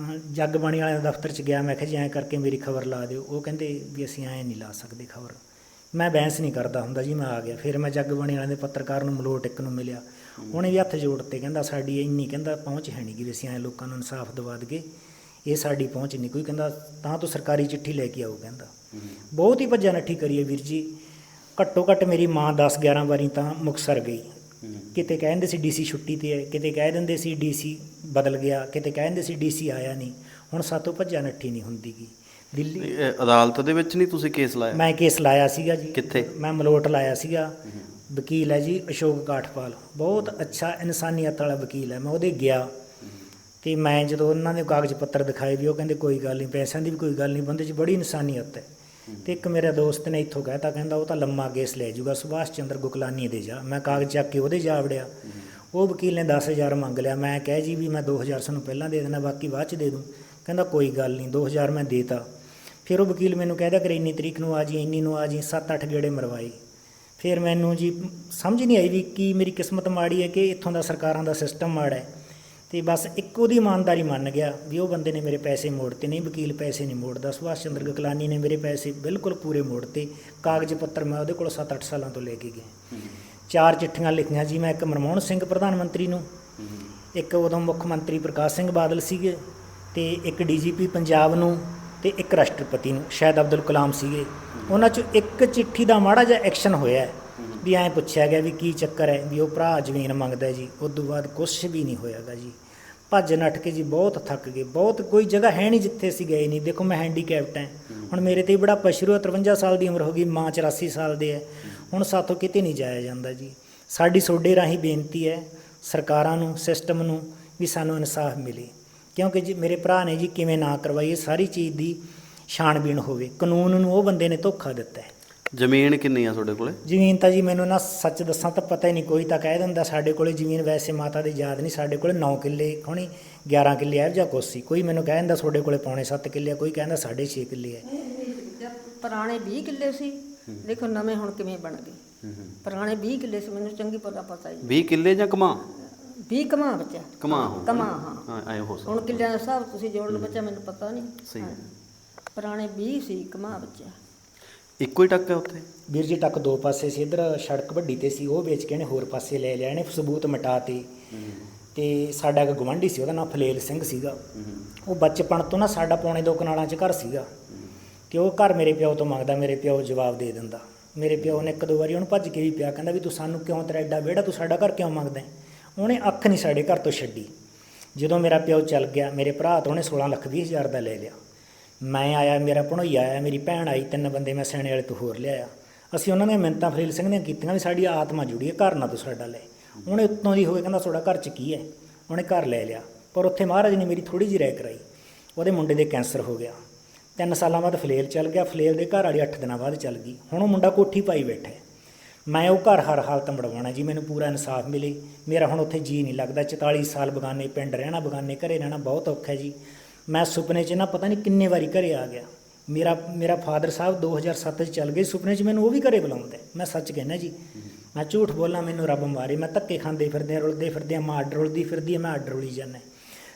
Speaker 2: ਅਹ ਜੱਗ ਬਾਣੀ ਵਾਲੇ ਦੇ ਦਫ਼ਤਰ 'ਚ ਗਿਆ ਮੈਂ ਕਿਹਾ ਜੀ ਐਂ ਕਰਕੇ ਮੇਰੀ ਖਬਰ ਲਾ ਦਿਓ। ਉਹ ਕਹਿੰਦੇ ਵੀ ਅਸੀਂ ਐਂ ਨਹੀਂ ਲਾ ਸਕਦੇ ਖਬਰ। ਮੈਂ ਬਹਿਸ ਨਹੀਂ ਕਰਦਾ ਹੁੰਦਾ ਜੀ ਮੈਂ ਆ ਗਿਆ। ਫਿਰ ਮੈਂ ਜੱਗ ਬਾਣੀ ਵਾਲੇ ਦੇ ਪੱਤਰਕਾਰ ਨੂੰ ਮਲੋਟ ਇੱਕ ਨੂੰ ਮਿਲਿਆ। ਉਹਨੇ ਵੀ ਹੱਥ ਜੋੜਤੇ ਕਹਿੰਦਾ ਸਾਡੀ ਇੰਨੀ ਕਹਿੰਦਾ ਪਹੁੰਚ ਹੈ ਨਹੀਂ ਕਿ ਅਸੀਂ ਐਂ ਲੋਕਾਂ ਨੂੰ ਇਨਸਾਫ ਦਿਵਾ ਦਈਏ। ਇਹ ਸਾਡੀ ਪਹੁੰਚ ਨਹੀਂ ਕੋਈ ਕਹਿੰਦਾ ਤਾਂ ਤੋਂ ਸਰਕਾਰੀ ਚਿੱਠੀ ਲੈ ਕੇ ਆਓ ਕਹਿੰਦਾ। ਬਹੁਤ ਹੀ ਭੱਜਾ ਨੱਠੀ ਕਰੀਏ ਵੀਰ ਜੀ। ਘੱਟੋ ਘੱਟ ਮੇਰੀ ਮਾਂ 10 11 ਵਾਰੀ ਤਾਂ ਮੁਕਸਰ ਗਈ। ਕਿਤੇ ਕਹਿੰਦੇ ਸੀ ਡੀਸੀ ਛੁੱਟੀ ਤੇ ਹੈ ਕਿਤੇ ਕਹਿ ਦਿੰਦੇ ਸੀ ਡੀਸੀ ਬਦਲ ਗਿਆ ਕਿਤੇ ਕਹਿੰਦੇ ਸੀ ਡੀਸੀ ਆਇਆ ਨਹੀਂ ਹੁਣ ਸਾਤੋਂ ਭੱਜਾ ਨੱਠੀ ਨਹੀਂ ਹੁੰਦੀਗੀ ਦਿੱਲੀ
Speaker 4: ਅਦਾਲਤ ਦੇ ਵਿੱਚ ਨਹੀਂ ਤੁਸੀਂ ਕੇਸ ਲਾਇਆ?
Speaker 2: ਮੈਂ ਕੇਸ ਲਾਇਆ ਸੀਗਾ ਜੀ।
Speaker 4: ਕਿੱਥੇ?
Speaker 2: ਮੈਂ ਮਲੋਟ ਲਾਇਆ ਸੀਗਾ। ਵਕੀਲ ਹੈ ਜੀ, ਅਸ਼ੋਕ ਕਾਠਪਾਲ। ਬਹੁਤ ਅੱਛਾ ਇਨਸਾਨੀਅਤ ਵਾਲਾ ਵਕੀਲ ਹੈ। ਮੈਂ ਉਹਦੇ ਗਿਆ ਤੇ ਮੈਂ ਜਦੋਂ ਉਹਨਾਂ ਦੇ ਕਾਗਜ਼ ਪੱਤਰ ਦਿਖਾਏ ਵੀ ਉਹ ਕਹਿੰਦੇ ਕੋਈ ਗੱਲ ਨਹੀਂ, ਪੈਸਿਆਂ ਦੀ ਵੀ ਕੋਈ ਗੱਲ ਨਹੀਂ, ਬੰਦੇ 'ਚ ਬੜੀ ਇਨਸਾਨੀਅਤ ਹੈ। ਤੇ ਇੱਕ ਮੇਰਾ ਦੋਸਤ ਨੇ ਇੱਥੋਂ ਕਹਿਤਾ, ਕਹਿੰਦਾ ਉਹ ਤਾਂ ਲੰਮਾ ਕੇਸ ਲੈ ਜਾਊਗਾ, ਸੁਭਾਸ਼ ਚੰਦਰ ਗੁਕਲਾਨੀ ਦੇ ਜਾ। ਮੈਂ ਕਾਗਜ਼ ਚੱਕ ਕੇ ਉਹਦੇ ਜਾ ਵੜਿਆ। ਉਹ ਵਕੀਲ ਨੇ 10000 ਮੰਗ ਲਿਆ। ਮੈਂ ਕਹਿ ਜੀ ਵੀ ਮੈਂ 2000 ਸਾਨੂੰ ਪਹਿਲਾਂ ਦੇ ਦੇਣਾ, ਬਾਕੀ ਬਾਅਦ ਚ ਦੇ ਦੂੰ। ਕਹਿੰਦਾ ਕੋਈ ਗੱਲ ਨਹੀਂ 2000 ਮੈਂ ਦੇਤਾ। ਫਿਰ ਉਹ ਵਕੀਲ ਮੈਨੂੰ ਕਹਿੰਦਾ ਕਿ ਇੰਨੀ ਤਰੀਕ ਨੂੰ ਆ ਜੀ ਇੰਨੀ ਨੂੰ ਆ ਜੀ 7-8 ਗੇੜੇ ਮਰਵਾਏ। ਫਿਰ ਮੈਨੂੰ ਜੀ ਸਮਝ ਨਹੀਂ ਆਈ ਵੀ ਕੀ ਮੇਰੀ ਕਿਸਮਤ ਮਾੜੀ ਹੈ ਕਿ ਇੱਥੋਂ ਦਾ ਸਰਕਾਰਾਂ ਦਾ ਸਿਸਟਮ ਮਾੜਾ ਹੈ। ਤੇ ਬਸ ਇੱਕ ਉਹਦੀ ਇਮਾਨਦਾਰੀ ਮੰਨ ਗਿਆ ਵੀ ਉਹ ਬੰਦੇ ਨੇ ਮੇਰੇ ਪੈਸੇ ਮੋੜਤੇ ਨਹੀਂ, ਵਕੀਲ ਪੈਸੇ ਨਹੀਂ ਮੋੜਦਾ, ਸੁਭਾਸ਼ ਚੰਦਰ ਗਕਲਾਨੀ ਨੇ ਮੇਰੇ ਪੈਸੇ ਬਿਲਕੁਲ ਪੂਰੇ ਮੋੜਤੇ। ਕਾਗਜ਼ ਪੱਤਰ ਮੈਂ ਉਹਦੇ ਕੋਲ 7-8 ਸਾਲਾਂ ਤੋਂ ਲੈ ਕੇ ਗਿਆ। ਚਾਰ ਚਿੱਠੀਆਂ ਲਿਖੀਆਂ ਜੀ ਮੈਂ ਇੱਕ ਮਨਮੋਹਨ ਸਿੰਘ ਪ੍ਰਧਾਨ ਮੰਤਰੀ ਨੂੰ, ਇੱਕ ਉਦੋਂ ਮੁੱਖ ਮੰਤਰੀ ਪ੍ਰਕਾਸ਼ ਸਿੰਘ ਬਾਦਲ ਸੀਗੇ, ਤੇ ਇੱਕ ਡੀਜੀਪੀ ਪੰਜਾਬ ਨੂੰ ਤੇ ਇੱਕ ਰਾਸ਼ਟਰਪਤੀ ਨੂੰ, ਸ਼ਾਇਦ ਅਬਦੁਲ ਕਲਾਮ ਸੀਗੇ। ਉਹਨਾਂ ਚੋਂ ਇੱਕ ਚਿੱਠੀ ਦਾ ਮਾੜਾ ਜਿਹਾ ਐਕਸ਼ਨ ਹੋਇਆ ਵੀ ਐਂ ਪੁੱਛਿਆ ਗਿਆ ਵੀ ਕੀ ਚੱਕਰ ਹੈ, ਵੀ ਉਹ ਭਰਾ ਜ਼ਮੀਨ ਮੰਗਦਾ ਜੀ। ਉਸ ਤੋਂ ਬਾਅਦ ਕੁਝ ਵੀ ਨਹੀਂ ਹੋਇਆਗਾ ਜੀ। ਭੱਜ ਨੱਠ ਕੇ ਜੀ ਬਹੁਤ ਥੱਕ ਗਏ। ਬਹੁਤ ਕੋਈ ਜਗ੍ਹਾ ਹੈ ਨਹੀਂ ਜਿੱਥੇ ਅਸੀਂ ਗਏ ਨਹੀਂ। ਦੇਖੋ ਮੈਂ ਹੈਂਡੀਕੈਪਟ ਹਾਂ। ਹੁਣ ਮੇਰੇ ਤੇ ਬੜਾ ਪਸ਼ਰੂ 53 ਸਾਲ ਦੀ ਉਮਰ ਹੋ ਗਈ, ਮਾਂ 84 ਸਾਲ ਦੇ ਹੈ। ਹੁਣ ਸਾਥੋਂ ਕਿਤੇ ਨਹੀਂ ਜਾਇਆ ਜਾਂਦਾ ਜੀ। ਸਾਡੀ ਸੋਡੇ ਰਾਹੀਂ ਬੇਨਤੀ ਹੈ ਸਰਕਾਰਾਂ ਨੂੰ ਸਿਸਟਮ ਨੂੰ ਵੀ ਸਾਨੂੰ ਇਨਸਾਫ ਮਿਲੇ। ਕਿਉਂਕਿ ਜੀ ਮੇਰੇ ਭਰਾ ਨੇ ਜੀ ਕਿਵੇਂ ਨਾ ਕਰਵਾਈ ਇਹ ਸਾਰੀ ਚੀਜ਼ ਦੀ ਛਾਣਬੀਣ ਹੋਵੇ। ਕਾਨੂੰਨ ਨੂੰ ਉਹ ਬੰਦੇ ਨੇ ਧੋਖਾ ਦਿੱਤਾ ਹੈ।
Speaker 4: ਜ਼ਮੀਨ ਕਿੰਨੀ ਆ ਤੁਹਾਡੇ ਕੋਲੇ?
Speaker 2: ਜ਼ਮੀਨ ਤਾਂ ਜੀ ਮੈਨੂੰ ਨਾ ਸੱਚ ਦੱਸਾਂ ਤਾਂ ਪਤਾ ਹੀ ਨਹੀਂ ਕੋਈ ਤਾਂ ਕਹਿ ਦਿੰਦਾ ਸਾਡੇ ਕੋਲੇ ਜ਼ਮੀਨ ਵੈਸੇ ਮਾਤਾ ਦੀ ਯਾਦ ਨਹੀਂ ਸਾਡੇ ਕੋਲੇ 9 ਕਿੱਲੇ ਖੋਣੀ 11 ਕਿੱਲੇ ਐ ਜਾਂ ਕੁਛ ਸੀ। ਕੋਈ ਮੈਨੂੰ ਕਹਿ ਦਿੰਦਾ ਤੁਹਾਡੇ ਕੋਲੇ ਪੌਣੇ 7 ਕਿੱਲੇ ਆ ਕੋਈ ਕਹਿੰਦਾ 6.5 ਕਿੱਲੇ ਹੈ
Speaker 1: ਪੁਰਾਣੇ 20 ਕਿੱਲੇ ਸੀ ਦੇਖੋ ਨਵੇਂ ਹੁਣ ਕਿਵੇਂ ਬਣ ਗਏ। ਪੁਰਾਣੇ 20 ਕਿੱਲੇ ਸੀ ਮੈਨੂੰ ਚੰਗੀ ਪਤਾ ਪਤਾ ਜੀ
Speaker 4: 20 ਕਿੱਲੇ ਜਾਂ ਕਮਾ?
Speaker 1: 20 ਕਮਾ ਬੱਚਾ।
Speaker 4: ਕਮਾ ਹੋ
Speaker 1: ਕਮਾ ਹਾਂ।
Speaker 4: ਹਾਂ ਐ ਹੋ ਸਕਦਾ।
Speaker 1: ਹੁਣ ਕਿੱਲਿਆਂ ਦਾ ਹਿਸਾਬ ਤੁਸੀਂ ਜੋੜ ਲਓ ਬੱਚਾ ਮੈਨੂੰ ਪਤਾ ਨਹੀਂ।
Speaker 4: ਸਹੀ।
Speaker 1: ਹਾਂ। ਪੁਰਾਣੇ 20 ਸੀ ਕਮਾ ਬੱਚਾ।
Speaker 4: ਇੱਕੋ ਹੀ ਟੱਕ ਹੈ ਉੱਥੇ?
Speaker 2: ਵੀਰ ਜੀ ਟੱਕ ਦੋ ਪਾਸੇ ਸੀ। ਇਧਰ ਸੜਕ ਵੱਡੀ ਤੇ ਸੀ ਉਹ ਵੇਚ ਕੇ ਇਹਨੇ ਹੋਰ ਪਾਸੇ ਲੈ ਲਿਆ। ਇਹਨੇ ਸਬੂਤ ਮਿਟਾਤੇ। ਤੇ ਸਾਡਾ ਇੱਕ ਗਵੰਡੀ ਸੀ ਉਹਦਾ ਨਾਮ ਫਲੇਲ ਸਿੰਘ ਸੀਗਾ। ਉਹ ਬਚਪਨ ਤੋਂ ਨਾ ਸਾਡਾ ਪੌਣੇ ਦੋ ਕਨਾਲਾਂ 'ਚ ਘਰ ਸੀਗਾ। ਤੇ ਉਹ ਘਰ ਮੇਰੇ ਪਿਓ ਤੋਂ ਮੰਗਦਾ ਮੇਰੇ ਪਿਓ ਜਵਾਬ ਦੇ ਦਿੰਦਾ। ਮੇਰੇ ਪਿਓ ਨੇ ਇੱਕ ਦੋ ਵਾਰੀ ਉਹਨੂੰ ਭੱਜ ਕੇ ਵੀ ਪਿਆ ਕਹਿੰਦਾ ਵੀ ਤੂੰ ਸਾਨੂੰ ਕਿਉਂ ਤੇਰਾ ਐਡਾ ਵਿਹੜਾ ਤੂੰ ਸਾਡਾ ਘਰ ਕਿਉਂ ਮੰਗਦਾ ਹੈ? ਉਹਨੇ ਅੱਖ ਨਹੀਂ ਸਾਡੇ ਘਰ ਤੋਂ ਛੱਡੀ। ਜਦੋਂ ਮੇਰਾ ਪਿਓ ਚੱਲ ਗਿਆ, ਮੇਰੇ ਭਰਾ ਤੋਂ ਉਹਨੇ 16 ਲੱਖ ਵੀਹ ਹਜ਼ਾਰ ਦਾ ਲੈ ਲਿਆ। ਮੈਂ ਆਇਆ, ਮੇਰਾ ਭਣੋਈਆ ਆਇਆ, ਮੇਰੀ ਭੈਣ ਆਈ, ਤਿੰਨ ਬੰਦੇ ਮੈਂ ਸਿਆਣੇ ਵਾਲੇ ਤੋਂ ਹੋਰ ਲਿਆਇਆ। ਅਸੀਂ ਉਹਨਾਂ ਨੇ ਮਿੰਤਾਂ ਫਰੀਲ ਸਿੰਘ ਨੇ ਕੀਤੀਆਂ ਵੀ ਸਾਡੀ ਆਤਮਾ ਜੁੜੀ ਹੈ, ਘਰ ਨਾ ਤੂੰ ਸਾਡਾ ਲੈ। ਉਹਨੇ ਉੱਤੋਂ ਦੀ ਹੋ ਕਹਿੰਦਾ, ਤੁਹਾਡਾ ਘਰ 'ਚ ਕੀ ਹੈ? ਉਹਨੇ ਘਰ ਲੈ ਲਿਆ। ਪਰ ਉੱਥੇ ਮਹਾਰਾਜ ਨੇ ਮੇਰੀ ਥੋੜੀ ਜਿਹੀ ਰਹਿ ਕਰਾਈ। ਉਹਦੇ ਮੁੰਡੇ ਦੇ ਕੈਂਸਰ ਹੋ ਗਿਆ। ਤਿੰਨ ਸਾਲਾਂ ਬਾਅਦ ਫਲੇਲ ਚੱਲ ਗਿਆ। ਫਲੇਲ ਦੇ ਘਰ ਵਾਲੀ 8 ਦਿਨਾਂ ਬਾਅਦ ਚੱਲ ਗਈ। ਹੁਣ ਉਹ ਮੁੰਡਾ ਕੋਠੀ ਪਾਈ ਬੈਠਾ ਮੈਂ ਉਹ ਘਰ ਹਰ ਹਾਲਤ ਮੜਵਾਉਣਾ ਜੀ, ਮੈਨੂੰ ਪੂਰਾ ਇਨਸਾਫ ਮਿਲੇ। ਮੇਰਾ ਹੁਣ ਉੱਥੇ ਜੀ ਨਹੀਂ ਲੱਗਦਾ। 44 ਸਾਲ ਬਗਾਨੇ ਪਿੰਡ ਰਹਿਣਾ, ਬਗਾਨੇ ਘਰੇ ਰਹਿਣਾ ਬਹੁਤ ਔਖਾ ਜੀ। ਮੈਂ ਸੁਪਨੇ 'ਚ ਨਾ ਪਤਾ ਨਹੀਂ ਕਿੰਨੇ ਵਾਰੀ ਘਰੇ ਆ ਗਿਆ। ਮੇਰਾ ਮੇਰਾ ਫਾਦਰ ਸਾਹਿਬ 2007 'ਚ ਚੱਲ ਗਏ ਸੁਪਨੇ 'ਚ, ਮੈਨੂੰ ਉਹ ਵੀ ਘਰੇ ਬੁਲਾਉਂਦਾ ਮੈਂ ਸੱਚ ਕਹਿੰਦਾ ਜੀ, ਮੈਂ ਝੂਠ ਬੋਲਾਂ, ਮੈਨੂੰ ਰੱਬ ਮਾਰੇ। ਮੈਂ ਧੱਕੇ ਖਾਂਦੇ ਫਿਰਦੇ ਰੁਲਦੇ ਫਿਰਦੇ ਮੈਂ ਮਾਂ ਅੱਡ ਰੁਲਦੀ ਫਿਰਦੀ ਮੈਂ ਅੱਡ ਰੁਲੀ ਜਾਂਦਾ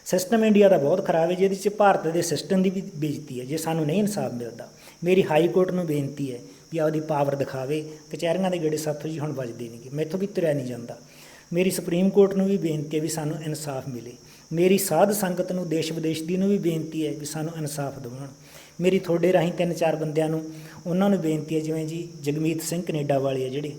Speaker 2: ਸਿਸਟਮ ਇੰਡੀਆ ਦਾ ਬਹੁਤ ਖਰਾਬ ਹੈ ਜਿਹਦੇ 'ਚ ਭਾਰਤ ਦੇ ਸਿਸਟਮ ਦੀ ਵੀ ਬੇਇੱਜ਼ਤੀ ਹੈ। ਜੇ ਸਾਨੂੰ ਨਹੀਂ ਇਨਸਾਫ ਮਿਲਦਾ, ਮੇਰੀ ਹਾਈ ਕੋਰਟ ਨੂੰ ਬੇਨਤੀ ਹੈ ਵੀ ਆਪਦੀ ਪਾਵਰ ਦਿਖਾਵੇ। ਕਚਹਿਰੀਆਂ ਦੇ ਗੇੜੇ ਸਾਥੋਂ ਜੀ ਹੁਣ ਵੱਜਦੇ ਨਹੀਂਗੇ ਮੈਥੋਂ ਵੀ ਤੁਰਿਆ ਨਹੀਂ ਜਾਂਦਾ। ਮੇਰੀ ਸੁਪਰੀਮ ਕੋਰਟ ਨੂੰ ਵੀ ਬੇਨਤੀ ਹੈ ਵੀ ਸਾਨੂੰ ਇਨਸਾਫ ਮਿਲੇ। ਮੇਰੀ ਸਾਧ ਸੰਗਤ ਨੂੰ ਦੇਸ਼ ਵਿਦੇਸ਼ ਦੀ ਨੂੰ ਵੀ ਬੇਨਤੀ ਹੈ ਵੀ ਸਾਨੂੰ ਇਨਸਾਫ ਦਿਵਾਉਣ। ਮੇਰੀ ਤੁਹਾਡੇ ਰਾਹੀਂ ਤਿੰਨ ਚਾਰ ਬੰਦਿਆਂ ਨੂੰ, ਉਹਨਾਂ ਨੂੰ ਬੇਨਤੀ ਹੈ ਜਿਵੇਂ ਜੀ ਜਗਮੀਤ ਸਿੰਘ ਕੈਨੇਡਾ ਵਾਲੇ ਆ ਜਿਹੜੇ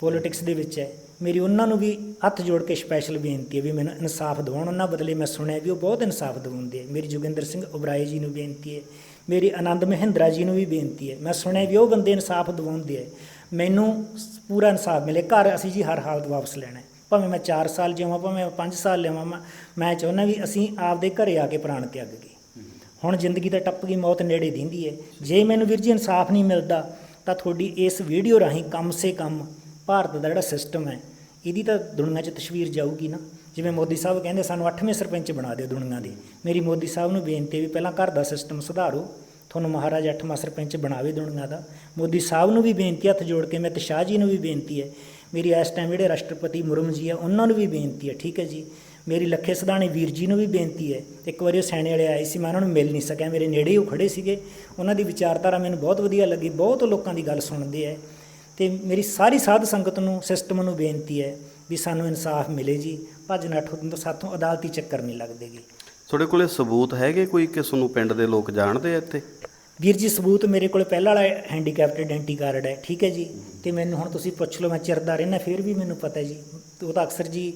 Speaker 2: ਪੋਲਿਟਿਕਸ ਦੇ ਵਿੱਚ ਹੈ। ਮੇਰੀ ਉਹਨਾਂ ਨੂੰ ਵੀ ਹੱਥ ਜੋੜ ਕੇ ਸਪੈਸ਼ਲ ਬੇਨਤੀ ਹੈ ਵੀ ਮੈਨੂੰ ਇਨਸਾਫ ਦਿਵਾਉਣ। ਉਹਨਾਂ ਬਦਲੇ ਮੈਂ ਸੁਣਿਆ ਵੀ ਉਹ ਬਹੁਤ ਇਨਸਾਫ ਦਿਵਾਉਂਦੇ ਆ। ਮੇਰੀ ਜੋਗਿੰਦਰ ਸਿੰਘ ਉਬਰਾਏ ਜੀ ਨੂੰ ਬੇਨਤੀ ਹੈ ਮੇਰੀ ਆਨੰਦ ਮਹਿੰਦਰਾ ਜੀ ਨੂੰ ਵੀ ਬੇਨਤੀ ਹੈ। ਮੈਂ ਸੁਣਿਆ ਵੀ ਉਹ ਬੰਦੇ ਇਨਸਾਫ ਦਿਵਾਉਂਦੇ ਆ। ਮੈਨੂੰ ਪੂਰਾ ਇਨਸਾਫ ਮਿਲੇ। ਘਰ ਅਸੀਂ ਜੀ ਹਰ ਹਾਲਤ ਵਾਪਸ ਲੈਣਾ ਭਾਵੇਂ ਮੈਂ 4 ਸਾਲ ਜਿਵਾਂ ਭਾਵੇਂ ਮੈਂ 5 ਸਾਲ ਲਿਆਵਾਂ, ਮੈਂ ਮੈਂ ਚਾਹੁੰਦਾ ਵੀ ਅਸੀਂ ਆਪਦੇ ਘਰੇ ਆ ਕੇ ਪ੍ਰਾਣ ਤਿਆਗ ਗਏ ਹੁਣ ਜ਼ਿੰਦਗੀ ਤਾਂ ਟੱਪ ਗਈ, ਮੌਤ ਨੇੜੇ ਦਿੰਦੀ ਹੈ। ਜੇ ਮੈਨੂੰ ਵੀਰ ਜੀ ਇਨਸਾਫ ਨਹੀਂ ਮਿਲਦਾ, ਤਾਂ ਤੁਹਾਡੀ ਇਸ ਵੀਡੀਓ ਰਾਹੀਂ ਕਮ ਸੇ ਕਮ ਭਾਰਤ ਦਾ ਜਿਹੜਾ ਸਿਸਟਮ ਹੈ, ਇਹਦੀ ਤਾਂ ਦੁਨੀਆ 'ਚ ਤਸਵੀਰ ਜਾਊਗੀ ਨਾ। ਜਿਵੇਂ ਮੋਦੀ ਸਾਹਿਬ ਕਹਿੰਦੇ ਸਾਨੂੰ 8ਵੇਂ ਸਰਪੰਚ ਬਣਾ ਦਿਓ ਦੁਨੀਆ ਦੇ। ਮੇਰੀ ਮੋਦੀ ਸਾਹਿਬ ਨੂੰ ਬੇਨਤੀ ਹੈ ਵੀ ਪਹਿਲਾਂ ਘਰ ਦਾ ਸਿਸਟਮ ਸੁਧਾਰੋ। ਤੁਹਾਨੂੰ ਮਹਾਰਾਜ 8ਵਾਂ ਸਰਪੰਚ ਬਣਾਵੇ ਦੁਨੀਆ ਦਾ। ਮੋਦੀ ਸਾਹਿਬ ਨੂੰ ਵੀ ਬੇਨਤੀ ਹੱਥ ਜੋੜ ਕੇ ਮੈਂ ਤੇ ਸ਼ਾਹ ਜੀ ਨੂੰ ਵੀ ਬੇਨਤੀ ਹੈ। ਮੇਰੀ ਇਸ ਟਾਈਮ ਜਿਹੜੇ ਰਾਸ਼ਟਰਪਤੀ ਮੁਰਮ ਜੀ ਆ, ਉਹਨਾਂ ਨੂੰ ਵੀ ਬੇਨਤੀ ਹੈ, ਠੀਕ ਹੈ ਜੀ। ਮੇਰੀ ਲੱਖੇ ਸਦਾਣੇ ਵੀਰ ਜੀ ਨੂੰ ਵੀ ਬੇਨਤੀ ਹੈ। ਇੱਕ ਵਾਰੀ ਉਹ ਸੈਣੇ ਵਾਲੇ ਆਏ ਸੀ, ਮੈਂ ਉਹਨਾਂ ਨੂੰ ਮਿਲ ਨਹੀਂ ਸਕਿਆ। ਮੇਰੇ ਨੇੜੇ ਹੀ ਉਹ ਖੜੇ ਸੀਗੇ। ਉਹਨਾਂ ਦੀ ਵਿਚਾਰਧਾਰਾ ਮੈਨੂੰ ਬਹੁਤ ਵਧੀਆ ਲੱਗੀ। ਬਹੁਤ ਲੋਕਾਂ ਦੀ ਗੱਲ ਸੁਣਦੇ ਹੈ। ਤੇ ਮੇਰੀ ਸਾਰੀ ਸਾਧ ਸੰਗਤ ਨੂੰ ਸਿਸਟਮ ਨੂੰ ਬੇਨਤੀ ਹੈ ਵੀ ਸਾਨੂੰ ਇਨਸਾਫ ਮਿਲੇ ਜੀ। ਭੱਜ ਨੱਠ ਤੋਂ ਸਾਥੋਂ ਅਦਾਲਤੀ ਚੱਕਰ ਨਹੀਂ ਲੱਗਦੇਗੇ
Speaker 4: ਤੁਹਾਡੇ ਕੋਲੇ ਸਬੂਤ ਹੈਗੇ ਕੋਈ ਕਿ ਤੁਹਾਨੂੰ ਪਿੰਡ ਦੇ ਲੋਕ ਜਾਣਦੇ ਆ ਇੱਥੇ?
Speaker 2: ਵੀਰ ਜੀ ਸਬੂਤ ਮੇਰੇ ਕੋਲ ਪਹਿਲਾਂ ਵਾਲਾ ਹੈਂਡੀਕੈਪਟ ਆਇਡੈਂਟੀ ਕਾਰਡ ਹੈ ਠੀਕ ਹੈ ਜੀ। ਤੇ ਮੈਨੂੰ ਹੁਣ ਤੁਸੀਂ ਪੁੱਛ ਲਓ ਮੈਂ ਚਿਰਦਾ ਰਹਿਣਾ ਫਿਰ ਵੀ ਮੈਨੂੰ ਪਤਾ ਜੀ। ਉਹ ਤਾਂ ਅਕਸਰ ਜੀ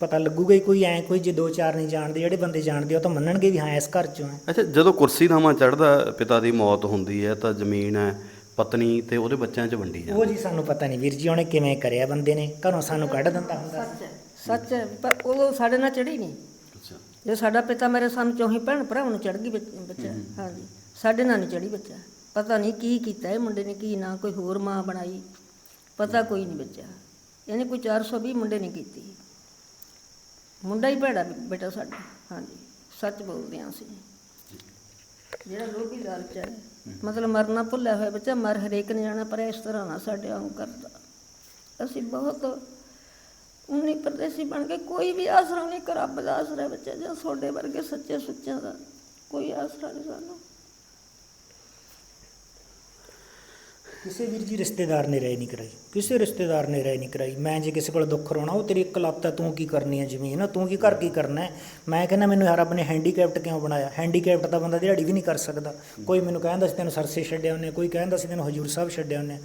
Speaker 2: ਪਤਾ ਲੱਗੂਗਾ ਹੀ ਕੋਈ ਐ ਕੋਈ ਜੇ ਦੋ ਚਾਰ ਨਹੀਂ ਜਾਣਦੇ ਜਿਹੜੇ ਬੰਦੇ ਜਾਣਦੇ ਉਹ ਤਾਂ ਮੰਨਣਗੇ ਵੀ ਹਾਂ ਇਸ ਘਰ ਚੋਂ ਹੈ।
Speaker 4: ਅੱਛਾ ਜਦੋਂ ਕੁਰਸੀ ਨਾਮਾ ਚੜਦਾ ਪਿਤਾ ਦੀ ਮੌਤ ਹੁੰਦੀ ਹੈ ਤਾਂ ਜ਼ਮੀਨ ਹੈ ਪਤਨੀ ਤੇ ਉਹਦੇ ਬੱਚਿਆਂ 'ਚ ਵੰਡੀ
Speaker 2: ਉਹ
Speaker 4: ਜਾਂਦੀ
Speaker 2: ਜੀ ਸਾਨੂੰ ਪਤਾ ਨਹੀਂ ਵੀਰ ਜੀ ਉਹਨੇ ਕਿਵੇਂ ਕਰਿਆ ਬੰਦੇ ਨੇ? ਘਰੋਂ ਸਾਨੂੰ ਕੱਢ ਦਿੰਦਾ ਹੁੰਦਾ
Speaker 1: ਸੱਚ ਹੈ ਸੱਚ ਹੈ ਪਰ ਉਹ ਸਾਡੇ ਨਾਲ ਚੜੀ ਨਹੀਂ।
Speaker 4: ਅੱਛਾ।
Speaker 1: ਜੇ ਸਾਡਾ ਪਿਤਾ ਮੇਰੇ ਸਾਨੂੰ ਚੌਹੀ ਭੈਣ ਭਰਾਵਾਂ ਨੂੰ ਚੜ ਗਈ ਬੱਚ- ਬੱਚਾ। ਹਾਂਜੀ। ਸਾਡੇ ਨਾਲ ਨਹੀਂ ਚੜੀ ਬੱਚਾ। ਪਤਾ ਨਹੀਂ ਕੀ ਕੀਤਾ ਇਹ ਮੁੰਡੇ ਨੇ ਕੀ ਨਾ ਕੋਈ ਹੋਰ ਮਾਂ ਬਣਾਈ। ਪਤਾ ਕੋਈ ਨਹੀਂ ਬੱਚਾ। ਇਹਨੇ ਕੋਈ 420 ਮੁੰਡੇ ਨਹੀਂ ਕੀਤੀ। ਮੁੰਡਾ ਹੀ ਭੈੜਾ ਬੇਟਾ ਸਾਡਾ। ਹਾਂਜੀ। ਸੱਚ ਬੋਲਦੇ ਹਾਂ ਅਸੀਂ। ਜਿਹੜਾ ਲੋਭੀ ਲਾਲਚ ਹੈ। ਮਤਲਬ ਮਰਨਾ ਭੁੱਲਿਆ ਹੋਇਆ ਬੱਚਾ ਮਰ ਹਰੇਕ ਨੇ ਜਾਣਾ ਪਰ ਇਸ ਤਰ੍ਹਾਂ ਨਾ ਸਾਡੇ ਵਾਂਗ ਕਰਦਾ। ਅਸੀਂ ਬਹੁਤ ਉਨੀ ਪਰਦੇਸੀ ਬਣ ਕੇ ਕੋਈ ਵੀ ਆਸਰਾ ਨਹੀਂ ਕਰ ਰੱਬ ਦਾ ਆਸਰਾ ਬੱਚਾ ਜਾਂ ਤੁਹਾਡੇ ਵਰਗੇ ਸੱਚੇ ਸੁੱਚਿਆਂ ਦਾ। ਕੋਈ ਆਸਰਾ ਨਹੀਂ ਸਾਨੂੰ।
Speaker 2: ਕਿਸੇ ਵੀਰ ਜੀ ਰਿਸ਼ਤੇਦਾਰ ਨੇ ਰਾਏ ਨਹੀਂ ਕਰਾਈ ਕਿਸੇ ਰਿਸ਼ਤੇਦਾਰ ਨੇ ਰਾਏ ਨਹੀਂ ਕਰਾਈ ਮੈਂ ਜੇ ਕਿਸੇ ਕੋਲ ਦੁੱਖ ਰੋਣਾ ਉਹ ਤੇਰੀ ਇੱਕ ਲੱਤ ਹੈ ਤੂੰ ਕੀ ਕਰਨੀ ਹੈ ਜ਼ਮੀਨ ਤੂੰ ਕੀ ਘਰ ਕੀ ਕਰਨਾ ਹੈ? ਮੈਂ ਕਹਿੰਦਾ ਮੈਨੂੰ ਯਾਰ ਰੱਬ ਨੇ ਹੈਂਡੀਕੈਪਟ ਕਿਉਂ ਬਣਾਇਆ? ਹੈਂਡੀਕੈਪਟ ਦਾ ਬੰਦਾ ਦਿਹਾੜੀ ਵੀ ਨਹੀਂ ਕਰ ਸਕਦਾ। ਕੋਈ ਮੈਨੂੰ ਕਹਿੰਦਾ ਸੀ ਤੈਨੂੰ ਸਰਸੇ ਛੱਡਿਆ ਉਹਨੇ ਕੋਈ ਕਹਿੰਦਾ ਸੀ ਤੈਨੂੰ ਹਜੂਰ ਸਾਹਿਬ ਛੱਡਿਆ ਉਹਨੇ।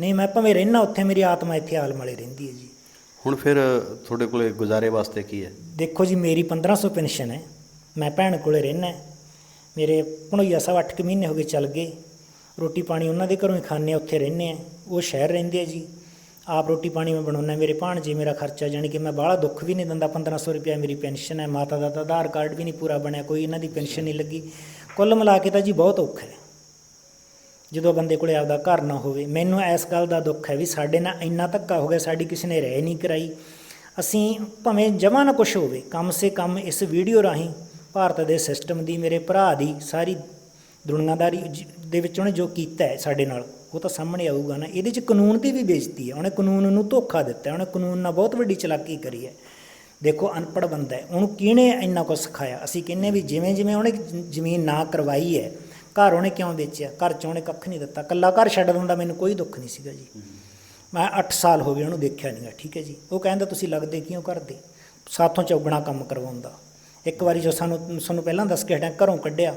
Speaker 2: ਨਹੀਂ ਮੈਂ ਭਾਵੇਂ ਰਹਿਣਾ ਉੱਥੇ ਮੇਰੀ ਆਤਮਾ ਇੱਥੇ ਆਲਮ ਵਾਲੇ ਰਹਿੰਦੀ ਹੈ ਜੀ।
Speaker 4: ਹੁਣ ਫਿਰ ਤੁਹਾਡੇ ਕੋਲੇ ਗੁਜ਼ਾਰੇ ਵਾਸਤੇ ਕੀ ਹੈ?
Speaker 2: ਦੇਖੋ ਜੀ ਮੇਰੀ 1500 ਪੈਨਸ਼ਨ ਹੈ ਮੈਂ ਭੈਣ ਕੋਲੇ ਰਹਿਣਾ ਮੇਰੇ ਭਣੋਈਆ ਸਾਹਿਬ 8 ਕੁ ਮਹੀਨੇ ਹੋ ਗਏ ਚੱਲ ਗਏ। ਰੋਟੀ ਪਾਣੀ ਉਹਨਾਂ ਦੇ ਘਰੋਂ ਹੀ ਖਾਂਦੇ ਹਾਂ, ਉੱਥੇ ਰਹਿੰਦੇ ਆ ਉਹ ਸ਼ਹਿਰ ਰਹਿੰਦੇ ਆ ਜੀ। ਆਪ ਰੋਟੀ ਪਾਣੀ ਮੈਂ ਬਣਾਉਣਾ ਮੇਰੇ ਭਾਣਜੇ ਮੇਰਾ ਖਰਚਾ, ਜਾਣੀ ਕਿ ਮੈਂ ਬਾਹਲਾ ਦੁੱਖ ਵੀ ਨਹੀਂ ਦਿੰਦਾ। 1500 ਰੁਪਇਆ ਮੇਰੀ ਪੈਨਸ਼ਨ ਹੈ, ਮਾਤਾ ਦਾ ਤਾਂ ਆਧਾਰ ਕਾਰਡ ਵੀ ਨਹੀਂ ਪੂਰਾ ਬਣਿਆ, ਕੋਈ ਇਹਨਾਂ ਦੀ ਪੈਨਸ਼ਨ ਨਹੀਂ ਲੱਗੀ। ਕੁੱਲ ਮਿਲਾ ਕੇ ਤਾਂ ਜੀ ਬਹੁਤ ਔਖਾ ਹੈ। ਜਦੋਂ ਬੰਦੇ ਕੋਲੇ ਆਪਦਾ ਘਰ ਨਾ ਹੋਵੇ, ਮੈਨੂੰ ਇਸ ਗੱਲ ਦਾ ਦੁੱਖ ਹੈ ਵੀ ਸਾਡੇ ਨਾਲ ਇੰਨਾ ਧੱਕਾ ਹੋ ਗਿਆ, ਸਾਡੀ ਕਿਸੇ ਨੇ ਰਹਿ ਨਹੀਂ ਕਰਾਈ। ਅਸੀਂ ਭਾਵੇਂ ਜਮਾ ਨਾ ਕੁਛ ਹੋਵੇ, ਕਮ ਸੇ ਕਮ ਇਸ ਵੀਡੀਓ ਰਾਹੀਂ ਭਾਰਤ ਦੇ ਸਿਸਟਮ ਦੀ, ਮੇਰੇ ਭਰਾ ਦੀ ਸਾਰੀ ਦੁਨੀਆਦਾਰੀ ਜ- ਦੇ ਵਿੱਚ ਉਹਨੇ ਜੋ ਕੀਤਾ ਹੈ ਸਾਡੇ ਨਾਲ, ਉਹ ਤਾਂ ਸਾਹਮਣੇ ਆਊਗਾ ਨਾ। ਇਹਦੇ 'ਚ ਕਾਨੂੰਨ ਦੀ ਵੀ ਬੇਇੱਜ਼ਤੀ ਹੈ। ਉਹਨੇ ਕਾਨੂੰਨ ਨੂੰ ਧੋਖਾ ਦਿੱਤਾ ਉਹਨੇ ਕਾਨੂੰਨ ਨਾਲ ਬਹੁਤ ਵੱਡੀ ਚਲਾਕੀ ਕਰੀ ਹੈ। ਦੇਖੋ, ਅਨਪੜ੍ਹ ਬੰਦਾ ਹੈ। ਉਹਨੂੰ ਕਿਹਨੇ ਇੰਨਾ ਕੁਝ ਸਿਖਾਇਆ? ਅਸੀਂ ਕਹਿੰਨੇ ਵੀ ਜਿਵੇਂ ਜਿਵੇਂ ਉਹਨੇ ਜ਼ਮੀਨ ਨਾ ਕਰਵਾਈ ਹੈ, ਘਰ ਉਹਨੇ ਕਿਉਂ ਵੇਚਿਆ? ਘਰ 'ਚ ਉਹਨੇ ਕੱਖ ਨਹੀਂ ਦਿੱਤਾ। ਕੱਲਾ ਘਰ ਛੱਡਣ ਦਿੰਦਾ, ਮੈਨੂੰ ਕੋਈ ਦੁੱਖ ਨਹੀਂ ਸੀਗਾ ਜੀ। ਮੈਂ 8 ਸਾਲ ਹੋ ਗਏ ਉਹਨੂੰ ਦੇਖਿਆ ਨਹੀਂਗਾ ਠੀਕ ਹੈ ਜੀ। ਉਹ ਕਹਿੰਦਾ, ਤੁਸੀਂ ਲੱਗਦੇ ਕਿਉਂ ਕਰਦੇ? ਸਾਥੋਂ ਚੌਗਣਾ ਕੰਮ ਕਰਵਾਉਂਦਾ। ਇੱਕ ਵਾਰੀ ਜੋ ਸਾਨੂੰ ਸਾਨੂੰ ਪਹਿਲਾਂ ਦੱਸ ਕੇ ਹਟਿਆ, ਘਰੋਂ ਕੱਢਿਆ।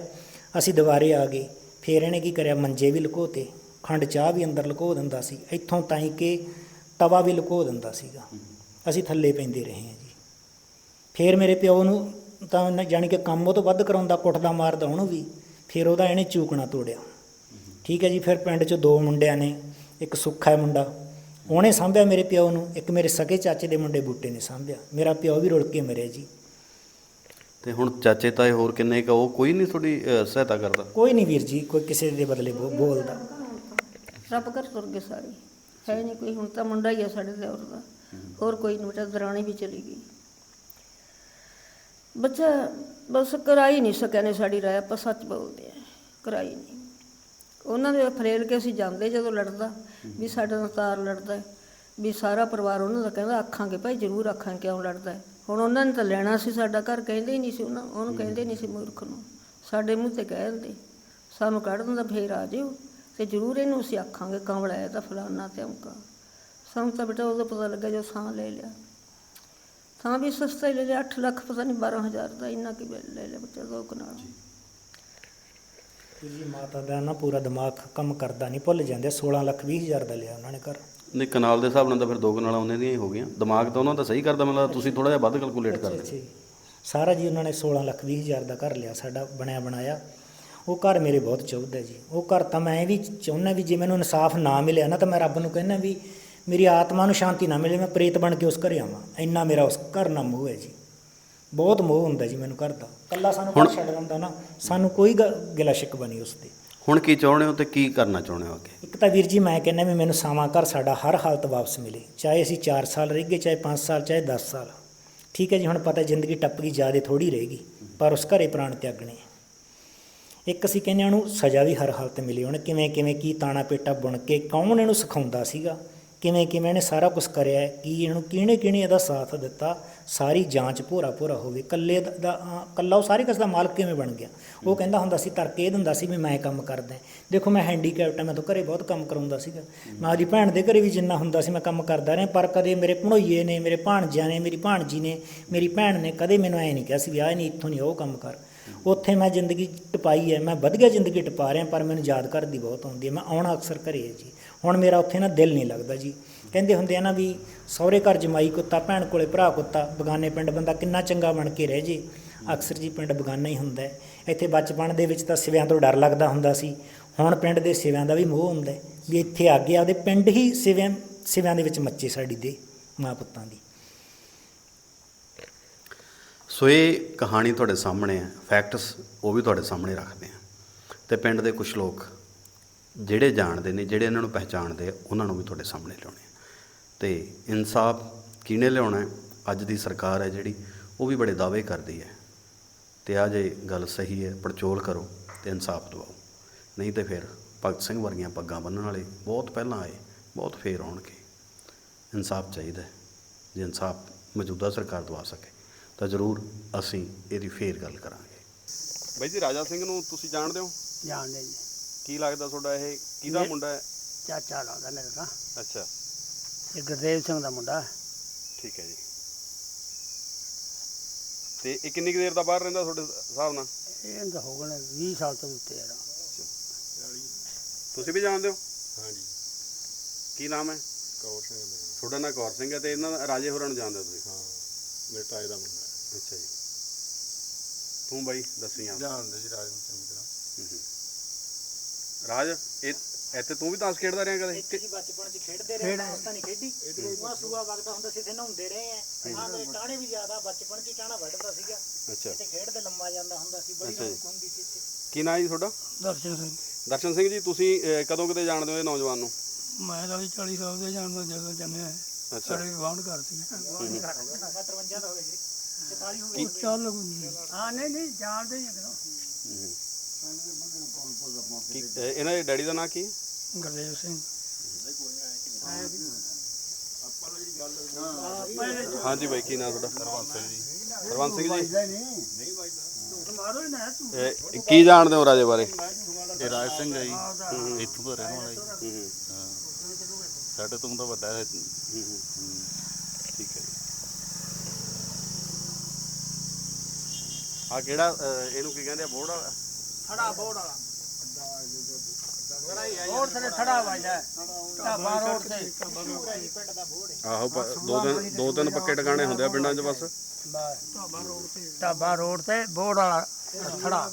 Speaker 2: ਅਸੀਂ ਦੁਬਾਰੇ ਆ ਗਏ। ਫਿਰ ਇਹਨੇ ਕੀ ਕਰਿਆ? ਮੰਜੇ ਵੀ ਲੁਕੋਤੇ ਖੰਡ ਚਾਹ ਵੀ ਅੰਦਰ ਲੁਕੋ ਦਿੰਦਾ ਸੀ। ਇੱਥੋਂ ਤਾਈਂ ਕਿ ਤਵਾ ਵੀ ਲੁਕੋ ਦਿੰਦਾ ਸੀਗਾ। ਅਸੀਂ ਥੱਲੇ ਪੈਂਦੇ ਰਹੇ ਹਾਂ ਜੀ। ਫਿਰ ਮੇਰੇ ਪਿਓ ਨੂੰ ਤਾਂ ਜਾਣੀ ਕਿ ਕੰਮ ਉਹ ਤੋਂ ਵੱਧ ਕਰਾਉਂਦਾ, ਕੁੱਟਦਾ, ਮਾਰਦਾ, ਉਹਨੂੰ ਵੀ। ਫਿਰ ਉਹਦਾ ਇਹਨੇ ਚੂਕਣਾ ਤੋੜਿਆ। ਠੀਕ ਹੈ ਜੀ, ਫਿਰ ਪਿੰਡ 'ਚ ਦੋ ਮੁੰਡਿਆਂ ਨੇ, ਇੱਕ ਸੁੱਖਾ ਹੈ ਮੁੰਡਾ। ਉਹਨੇ ਸਾਂਭਿਆ ਮੇਰੇ ਪਿਓ ਨੂੰ, ਇੱਕ ਮੇਰੇ ਸਕੇ ਚਾਚੇ ਦੇ ਮੁੰਡੇ ਬੂਟੇ ਨੇ ਸਾਂਭਿਆ। ਮੇਰਾ ਪਿਓ ਵੀ ਰੁਲ ਕੇ ਮਰਿਆ ਜੀ।
Speaker 4: ਤੇ ਹੁਣ ਚਾਚੇ ਤਾਏ ਹੋਰ ਕਿੰਨੇ ਕ ਉਹ ਕੋਈ ਨਹੀਂ ਤੁਹਾਡੀ ਅ, ਸਹਾਇਤਾ ਕਰਦਾ?
Speaker 2: ਕੋਈ ਨਹੀਂ ਵੀਰ ਜੀ ਕੋਈ ਕਿਸੇ ਦੇ ਬਦਲੇ ਬੋ- ਬੋਲਦਾ।
Speaker 1: ਰੱਬ ਕਰ ਤੁਰ ਗਏ ਸਾਰੇ। ਹੈ ਨਹੀਂ ਕੋਈ ਹੁਣ ਤਾਂ ਮੁੰਡਾ ਹੀ ਆ ਸਾਡੇ ਦਿਓਰ ਦਾ। ਹੋਰ ਕੋਈ ਨਹੀਂ ਬੇਟਾ ਦਰਾਣੀ ਵੀ ਚਲੀ ਗਈ। ਬੱਚਾ ਬਸ ਕਰਾਈ ਨਹੀਂ ਸਕਿਆ ਨੇ ਸਾਡੀ ਰਾਇ ਆਪਾਂ ਸੱਚ ਬੋਲਦੇ ਆ ਕਰਾਈ ਨਹੀਂ। ਉਹਨਾਂ ਦੇ ਫਰੇਲ ਕੇ ਅਸੀਂ ਜਾਂਦੇ ਜਦੋਂ ਲੜਦਾ ਵੀ ਸਾਡੇ ਨਾਲ ਤਾਰ ਲੜਦਾ ਹੈ, ਵੀ ਸਾਰਾ ਪਰਿਵਾਰ ਉਹਨਾਂ ਦਾ ਕਹਿੰਦਾ ਆਖਾਂਗੇ ਭਾਈ ਜ਼ਰੂਰ ਆਖਾਂਗੇ ਕਿਉਂ ਲੜਦਾ ਹੈ। ਹੁਣ ਉਹਨਾਂ ਨੇ ਤਾਂ ਲੈਣਾ ਸੀ ਸਾਡਾ ਘਰ ਕਹਿੰਦੇ ਹੀ ਨਹੀਂ ਸੀ ਉਹਨਾਂ ਉਹਨੂੰ ਕਹਿੰਦੇ ਨਹੀਂ ਸੀ ਮੂਰਖ ਨੂੰ। ਸਾਡੇ ਮੂੰਹ ਤੇ ਕਹਿ ਦਿੰਦੇ ਸਾਨੂੰ ਕੱਢ ਦਿੰਦਾ ਫੇਰ ਆ ਜਿਓ ਤੇ ਜ਼ਰੂਰ ਇਹਨੂੰ ਅਸੀਂ ਆਖਾਂਗੇ ਕਮਲਾ ਹੈ ਤਾਂ ਫਲਾਨਾ ਤੇ ਅਮਕਾ ਸਾਨੂੰ ਤਾਂ ਬੇਟਾ ਉਦੋਂ ਪਤਾ ਲੱਗਾ ਜੋ ਸਾਹ ਲੈ ਲਿਆ। ਥਾਂ ਵੀ ਸਸਤਾ ਹੀ ਲੈ ਲਿਆ 8 ਲੱਖ ਪਤਾ ਨਹੀਂ 12000 ਦਾ ਇੰਨਾ ਕੀ ਬਿੱਲ ਲੈ ਲਿਆ ਬੱਚਾ ਦੋ ਕਨਾਲ
Speaker 2: ਜੀ। ਮਾਤਾ ਦਾ ਨਾ ਪੂਰਾ ਦਿਮਾਗ ਕੰਮ ਕਰਦਾ ਨਹੀਂ ਭੁੱਲ ਜਾਂਦੇ 16 ਲੱਖ 20 ਹਜ਼ਾਰ ਦਾ ਲਿਆ ਉਹਨਾਂ ਨੇ ਘਰ।
Speaker 4: ਨਹੀਂ ਕਨਾਲ ਦੇ ਹਿਸਾਬ ਨਾਲ ਤਾਂ ਫਿਰ ਦੋ ਕਨਾਲਾਂ ਉਹਨੇ ਦੀਆਂ ਹੀ ਹੋ ਗਈਆਂ। ਦਿਮਾਗ ਤਾਂ ਉਹਨਾਂ ਦਾ ਸਹੀ ਕਰਦਾ ਮੈਨੂੰ ਲੱਗਦਾ ਤੁਸੀਂ ਥੋੜਾ ਜਿਹਾ ਵੱਧ ਕੈਲਕੂਲੇਟ ਕਰਦੇ।
Speaker 2: ਅੱਛਾ ਜੀ। ਸਾਰਾ ਜੀ ਉਹਨਾਂ ਨੇ 16 ਲੱਖ 20 ਹਜ਼ਾਰ ਦਾ ਘਰ ਲਿਆ ਸਾਡਾ ਬਣਿਆ ਬਣਾਇਆ। ਉਹ ਘਰ ਮੇਰੇ ਬਹੁਤ ਚਾਹੁੰਦਾ ਜੀ। ਉਹ ਘਰ ਤਾਂ ਮੈਂ ਇਹ ਵੀ ਚਾਹੁੰਦਾ ਵੀ ਜੇ ਮੈਨੂੰ ਇਨਸਾਫ ਨਾ ਮਿਲਿਆ ਨਾ ਤਾਂ ਮੈਂ ਰੱਬ ਨੂੰ ਕਹਿੰਦਾ ਵੀ ਮੇਰੀ ਆਤਮਾ ਨੂੰ ਸ਼ਾਂਤੀ ਨਾ ਮਿਲੇ ਮੈਂ ਪ੍ਰੇਤ ਬਣ ਕੇ ਉਸ ਘਰੇ ਆਵਾਂ। ਇੰਨਾ ਮੇਰਾ ਉਸ ਘਰ ਨਾਲ ਮੋਹ ਹੈ ਜੀ। ਬਹੁਤ ਮੋਹ ਹੁੰਦਾ ਜੀ ਮੈਨੂੰ ਘਰ ਦਾ। ਕੱਲਾ ਸਾਨੂੰ ਘਰ ਛੱਡ ਦਿੰਦਾ ਨਾ ਸਾਨੂੰ ਕੋਈ ਗਿਲਾ ਸ਼ਿਕਵਾ ਨਹੀਂ ਉਸ ਤੇ।
Speaker 4: ਹੁਣ ਕੀ ਚਾਹੁੰਦੇ ਹੋ ਤੇ ਕੀ ਕਰਨਾ ਚਾਹੁੰਦੇ ਹੋ ਅੱਗੇ?
Speaker 2: ਇੱਕ ਤਾਂ ਵੀਰ ਜੀ ਮੈਂ ਕਹਿੰਦਾ ਵੀ ਮੈਨੂੰ ਸਾਵਾਂ ਘਰ ਸਾਡਾ ਹਰ ਹਾਲਤ ਵਾਪਸ ਮਿਲੇ, ਚਾਹੇ ਅਸੀਂ 4 ਸਾਲ ਰਹਿ ਗਏ, ਚਾਹੇ 5 ਸਾਲ, ਚਾਹੇ 10 ਸਾਲ। ਠੀਕ ਹੈ ਜੀ, ਹੁਣ ਪਤਾ ਜ਼ਿੰਦਗੀ ਟੱਪ ਗਈ, ਜ਼ਿਆਦੇ ਥੋੜੀ ਰਹੇਗੀ ਪਰ ਉਸ ਘਰੇ ਪ੍ਰਾਣ ਤਿਆਗਣੇ ਇੱਕ ਅਸੀਂ ਕਹਿੰਦੇ ਹਾਂ ਉਹਨੂੰ ਸਜ਼ਾ ਵੀ ਹਰ ਹਾਲਤ ਮਿਲੀ, ਉਹਨੇ ਕਿਵੇਂ ਕਿਵੇਂ ਕੀ ਤਾਣਾ ਪੇਟਾ ਬੁਣ ਕੇ, ਕੌਣ ਇਹਨੂੰ ਸਿਖਾਉਂਦਾ ਸੀਗਾ, ਕਿਵੇਂ ਕਿਵੇਂ ਇਹਨੇ ਸਾਰਾ ਕੁਝ ਕਰਿਆ, ਕੀ ਇਹਨੂੰ ਕਿਹਨੇ ਕਿਹਨੇ ਇਹਦਾ ਸਾਥ ਦਿੱਤਾ ਸਾਰੀ ਜਾਂਚ ਭੋਰਾ ਭੋਰਾ ਹੋਵੇ ਕੱਲੇ ਦਾ- ਦਾ ਕੱਲਾ ਉਹ ਸਾਰੇ ਕਿਸ ਦਾ ਮਾਲਕ ਕਿਵੇਂ ਬਣ ਗਿਆ? ਉਹ ਕਹਿੰਦਾ ਹੁੰਦਾ ਸੀ ਤਰਕ ਇਹ ਦਿੰਦਾ ਸੀ ਵੀ ਮੈਂ ਕੰਮ ਕਰਦਾ ਦੇਖੋ ਮੈਂ ਹੈਂਡੀਕੈਪਟ ਹਾਂ, ਮੈਂ ਤਾਂ ਘਰੇ ਬਹੁਤ ਕੰਮ ਕਰਾਉਂਦਾ ਸੀਗਾ। ਮੈਂ ਆਪਦੀ ਭੈਣ ਦੇ ਘਰੇ ਵੀ ਜਿੰਨਾ ਹੁੰਦਾ ਸੀ, ਮੈਂ ਕੰਮ ਕਰਦਾ ਰਿਹਾ, ਪਰ ਕਦੇ ਮੇਰੇ ਭਣੋਈਏ ਨੇ, ਮੇਰੇ ਭਾਣਜਿਆਂ ਨੇ, ਮੇਰੀ ਭਾਣਜੀ ਨੇ, ਮੇਰੀ ਭੈਣ ਨੇ ਕਦੇ ਮੈਨੂੰ ਐ ਨਹੀਂ ਕਿਹਾ ਸੀ ਵੀ ਆਹ ਨਹੀਂ, ਇੱਥੋਂ ਨਹੀਂ ਉਹ ਕੰਮ ਕਰ। ਉੱਥੇ ਮੈਂ ਜ਼ਿੰਦਗੀ ਟਪਾਈ ਹੈ, ਮੈਂ ਵਧੀਆ ਜ਼ਿੰਦਗੀ ਟਪਾ ਰਿਹਾ, ਪਰ ਮੈਨੂੰ ਯਾਦ ਕਰਦੀ ਬਹੁਤ ਆਉਂਦੀ ਹੈ। ਮੈਂ ਆਉਣਾ ਅਕਸਰ ਘਰੇ ਹੈ ਜੀ। ਹੁਣ ਮੇਰਾ ਉੱਥੇ ਨਾ ਦਿਲ ਨਹੀਂ ਲੱਗਦਾ ਜੀ। ਕਹਿੰਦੇ ਹੁੰਦੇ ਆ ਨਾ ਵੀ ਸਹੁਰੇ ਘਰ ਜਮਾਈ ਕੁੱਤਾ, ਭੈਣ ਕੋਲੇ ਭਰਾ ਕੁੱਤਾ, ਬਗਾਨੇ ਪਿੰਡ ਬੰਦਾ ਕਿੰਨਾ ਚੰਗਾ ਬਣ ਕੇ ਰਹਿ ਜੇ। ਅਕਸਰ ਜੀ ਪਿੰਡ ਬਗਾਨਾ ਹੀ ਹੁੰਦਾ ਇੱਥੇ ਬਚਪਨ ਦੇ ਵਿੱਚ ਤਾਂ ਸਿਵਿਆਂ ਤੋਂ ਡਰ ਲੱਗਦਾ ਹੁੰਦਾ ਸੀ। ਹੁਣ ਪਿੰਡ ਦੇ ਸਿਵਿਆਂ ਦਾ ਵੀ ਮੋਹ ਹੁੰਦਾ ਵੀ ਇੱਥੇ ਆ ਗਿਆ ਉਹਦੇ ਪਿੰਡ ਹੀ ਸਿਵਿਆਂ ਸਿਵਿਆਂ ਦੇ ਵਿੱਚ ਮੱਚੇ ਸਾਡੀ ਦੇ ਮਾਂ ਪੁੱਤਾਂ ਦੀ।
Speaker 4: ਸੋ ਇਹ ਕਹਾਣੀ ਤੁਹਾਡੇ ਸਾਹਮਣੇ ਹੈ। ਫੈਕਟਸ ਉਹ ਵੀ ਤੁਹਾਡੇ ਸਾਹਮਣੇ ਰੱਖਦੇ ਆ ਤੇ ਪਿੰਡ ਦੇ ਕੁਝ ਲੋਕ ਜਿਹੜੇ ਜਾਣਦੇ ਨੇ, ਜਿਹੜੇ ਇਹਨਾਂ ਨੂੰ ਪਹਿਚਾਣਦੇ ਉਹਨਾਂ ਨੂੰ ਵੀ ਤੁਹਾਡੇ ਸਾਹਮਣੇ ਲਿਆਉਣੇ ਤੇ ਇਨਸਾਫ ਕਿਹਨੇ ਲਿਆਉਣਾ ਹੈ? ਅੱਜ ਦੀ ਸਰਕਾਰ ਹੈ ਜਿਹੜੀ ਉਹ ਵੀ ਬੜੇ ਦਾਅਵੇ ਕਰਦੀ ਹੈ। ਤੇ ਆ ਜੇ ਗੱਲ ਸਹੀ ਹੈ ਪੜਚੋਲ ਕਰੋ ਤੇ ਇਨਸਾਫ ਦਿਵਾਓ। ਨਹੀਂ ਤੇ ਫਿਰ ਭਗਤ ਸਿੰਘ ਵਰਗੀਆਂ ਪੱਗਾਂ ਬੰਨਣ ਵਾਲੇ ਬਹੁਤ ਪਹਿਲਾਂ ਆਏ ਬਹੁਤ ਫੇਰ ਆਉਣਗੇ। ਇਨਸਾਫ ਚਾਹੀਦਾ ਹੈ। ਜੇ ਇਨਸਾਫ ਮੌਜੂਦਾ ਸਰਕਾਰ ਦਵਾ ਸਕੇ ਤਾਂ ਜ਼ਰੂਰ ਅਸੀਂ ਇਹਦੀ ਫੇਰ ਗੱਲ ਕਰਾਂਗੇ। ਬਾਈ ਜੀ ਰਾਜਾ ਸਿੰਘ ਨੂੰ ਤੁਸੀਂ ਜਾਣਦੇ ਹੋ?
Speaker 5: ਜਾਣਦੇ ਜੀ।
Speaker 4: ਕੀ ਲੱਗਦਾ ਤੁਹਾਡਾ ਇਹ ਕਿਹਦਾ ਮੁੰਡਾ ਹੈ?
Speaker 5: ਚਾਚਾ ਲੱਗਦਾ ਮੇਰੇ ਤਾਂ।
Speaker 4: ਅੱਛਾ।
Speaker 5: ਇਹ ਗੁਰਦੇਵ ਸਿੰਘ ਦਾ ਮੁੰਡਾ।
Speaker 4: ਠੀਕ ਹੈ ਜੀ। ਤੇ ਇਹ ਕਿੰਨੀ ਕੁ ਦੇਰ ਦਾ ਬਾਹਰ ਰਹਿੰਦਾ ਤੁਹਾਡੇ ਹਿਸਾਬ ਨਾਲ?
Speaker 5: ਇਹ ਤਾਂ ਹੋ ਗਏ 20 ਸਾਲ ਤੋਂ ਉੱਤੇ ਯਾਰ
Speaker 4: ਤੁਸੀਂ ਵੀ ਜਾਣਦੇ ਹੋ? ਹਾਂਜੀ ਕੀ ਨਾਮ ਹੈ? ਕੌਰ ਸਿੰਘ ਤੁਹਾਡਾ ਨਾਮ ਕੌਰ ਸਿੰਘ ਹੈ ਤੇ ਇਹਨਾਂ ਦਾ ਰਾਜੇ ਹੋਰਾਂ ਨੂੰ ਜਾਣਦੇ ਹੋ ਤੁਸੀਂ? ਹਾਂ
Speaker 3: ਮੇਰੇ ਤਾਏ ਦਾ ਮੁੰਡਾ ਹੈ।
Speaker 4: ਅੱਛਾ ਜੀ। ਤੂੰ ਬਾਈ ਦੱਸੀ ਆ
Speaker 3: ਜਾਣਦੇ ਜੀ ਰਾਜ ਨੂੰ ਚੰਗੀ ਤਰ੍ਹਾਂ।
Speaker 4: ਰਾਜ ਇਹ ਇੱਥੇ ਤੂੰ ਵੀ ਤਾਸ਼ ਖੇਡਦਾ ਰਿਹਾ ਕਦੇ?
Speaker 2: ਅਸੀਂ ਬਚਪਨ ਚ ਖੇਡਦੇ ਰਹੇ ਤਾਂ ਤਾਂ ਨਹੀਂ ਖੇਡੀ। ਉਹ ਸੂਆ ਵਗਦਾ ਹੁੰਦਾ ਸੀ ਤੇ ਨਹਾਉਂਦੇ ਰਹੇ ਆ। ਆ ਮੇਰੇ ਟਾਣੇ ਵੀ ਜ਼ਿਆਦਾ ਬਚਪਨ ਚ ਹੀ ਟਾਣਾ ਵੱਢਦਾ ਸੀਗਾ।
Speaker 4: ਅੱਛਾ।
Speaker 2: ਤੇ ਖੇਡਦੇ ਲੰਮਾ ਜਾਂਦਾ ਹੁੰਦਾ ਸੀ ਬੜੀ। ਰੌਣਕ ਹੁੰਦੀ ਸੀ ਇੱਥੇ।
Speaker 4: ਕੀ ਨਾਂ ਹੈ ਜੀ ਤੁਹਾਡਾ?
Speaker 5: ਦਰਸ਼ਨ ਸਿੰਘ।
Speaker 4: ਦਰਸ਼ਨ ਸਿੰਘ ਜੀ ਤੁਸੀਂ ਅਹ, ਕਦੋਂ ਕਦੇ ਜਾਣਦੇ ਹੋ ਇਹ ਨੌਜਵਾਨ ਨੂੰ?
Speaker 5: ਮੈਂ ਤਾਂ ਵੀ 40 ਸਾਲ ਦੇ ਜਾਣਦਾ ਜਦੋਂ ਜੰਮਿਆ ਹੈ।
Speaker 4: ਅੱਛਾ।
Speaker 5: ਸਾਡੇ ਗਵਾਂਢ ਘਰ ਸੀ।
Speaker 2: 53 ਦਾ ਹੋਵੇ ਜੀ। 44 ਹੋ ਗਏ
Speaker 5: ਚੱਲ ਹਾਂ ਨਹੀਂ ਨਹੀਂ ਜਾਣਦੇ ਹੀ ਕਿਦੋਂ
Speaker 4: ਕੀ ਇਹਨਾਂ ਦੇ ਡੈਡੀ ਦਾ ਨਾਂ ਕੀ?
Speaker 5: ਗੁਰਦੇਵ ਸਿੰਘ।
Speaker 4: ਹਾਂਜੀ ਬਾਈ ਕੀ ਨਾਂ ਤੁਹਾਡਾ? ਹਰਵੰਸ ਸਿੰਘ ਜੀ। ਹਰਵੰਸ ਸਿੰਘ ਜੀ ਇਹ ਕੀ ਜਾਣਦੇ ਹੋ ਰਾਜੇ ਬਾਰੇ?
Speaker 3: ਇਹ ਰਾਜ ਸਿੰਘ ਹੈ ਜੀ ਇੱਥੋਂ ਦਾ ਰਹਿਣ ਵਾਲਾ ਜੀ। ਹਾਂ ਸਾਡੇ ਤੋਂ ਤਾਂ ਵੱਡਾ ਹੈ
Speaker 4: ਠੀਕ ਹੈ ਆ ਕਿਹੜਾ ਇਹਨੂੰ ਕੀ ਕਹਿੰਦੇ ਆ ਬੋਰਡ ਵਾਲਾ?
Speaker 2: ਥੜਾ ਬੋੜ ਵਾਲਾ।
Speaker 5: ਰੋਡ ਤੇ ਖੜਾ ਵੱਜਦਾ ਢਾਬਾ ਰੋਡ ਤੇ।
Speaker 4: ਆਹੋ ਪ- ਦੋ ਦਿਨ ਦੋ ਤਿੰਨ ਪੱਕੇ ਟਿਕਾਣੇ ਹੁੰਦੇ ਆ ਪਿੰਡਾਂ 'ਚ ਬਸ।
Speaker 5: ਢਾਬਾ ਰੋਡ ਤੇ। ਢਾਬਾ ਰੋਡ ਤੇ ਬੋੜ ਵਾਲਾ ਖੜਾ।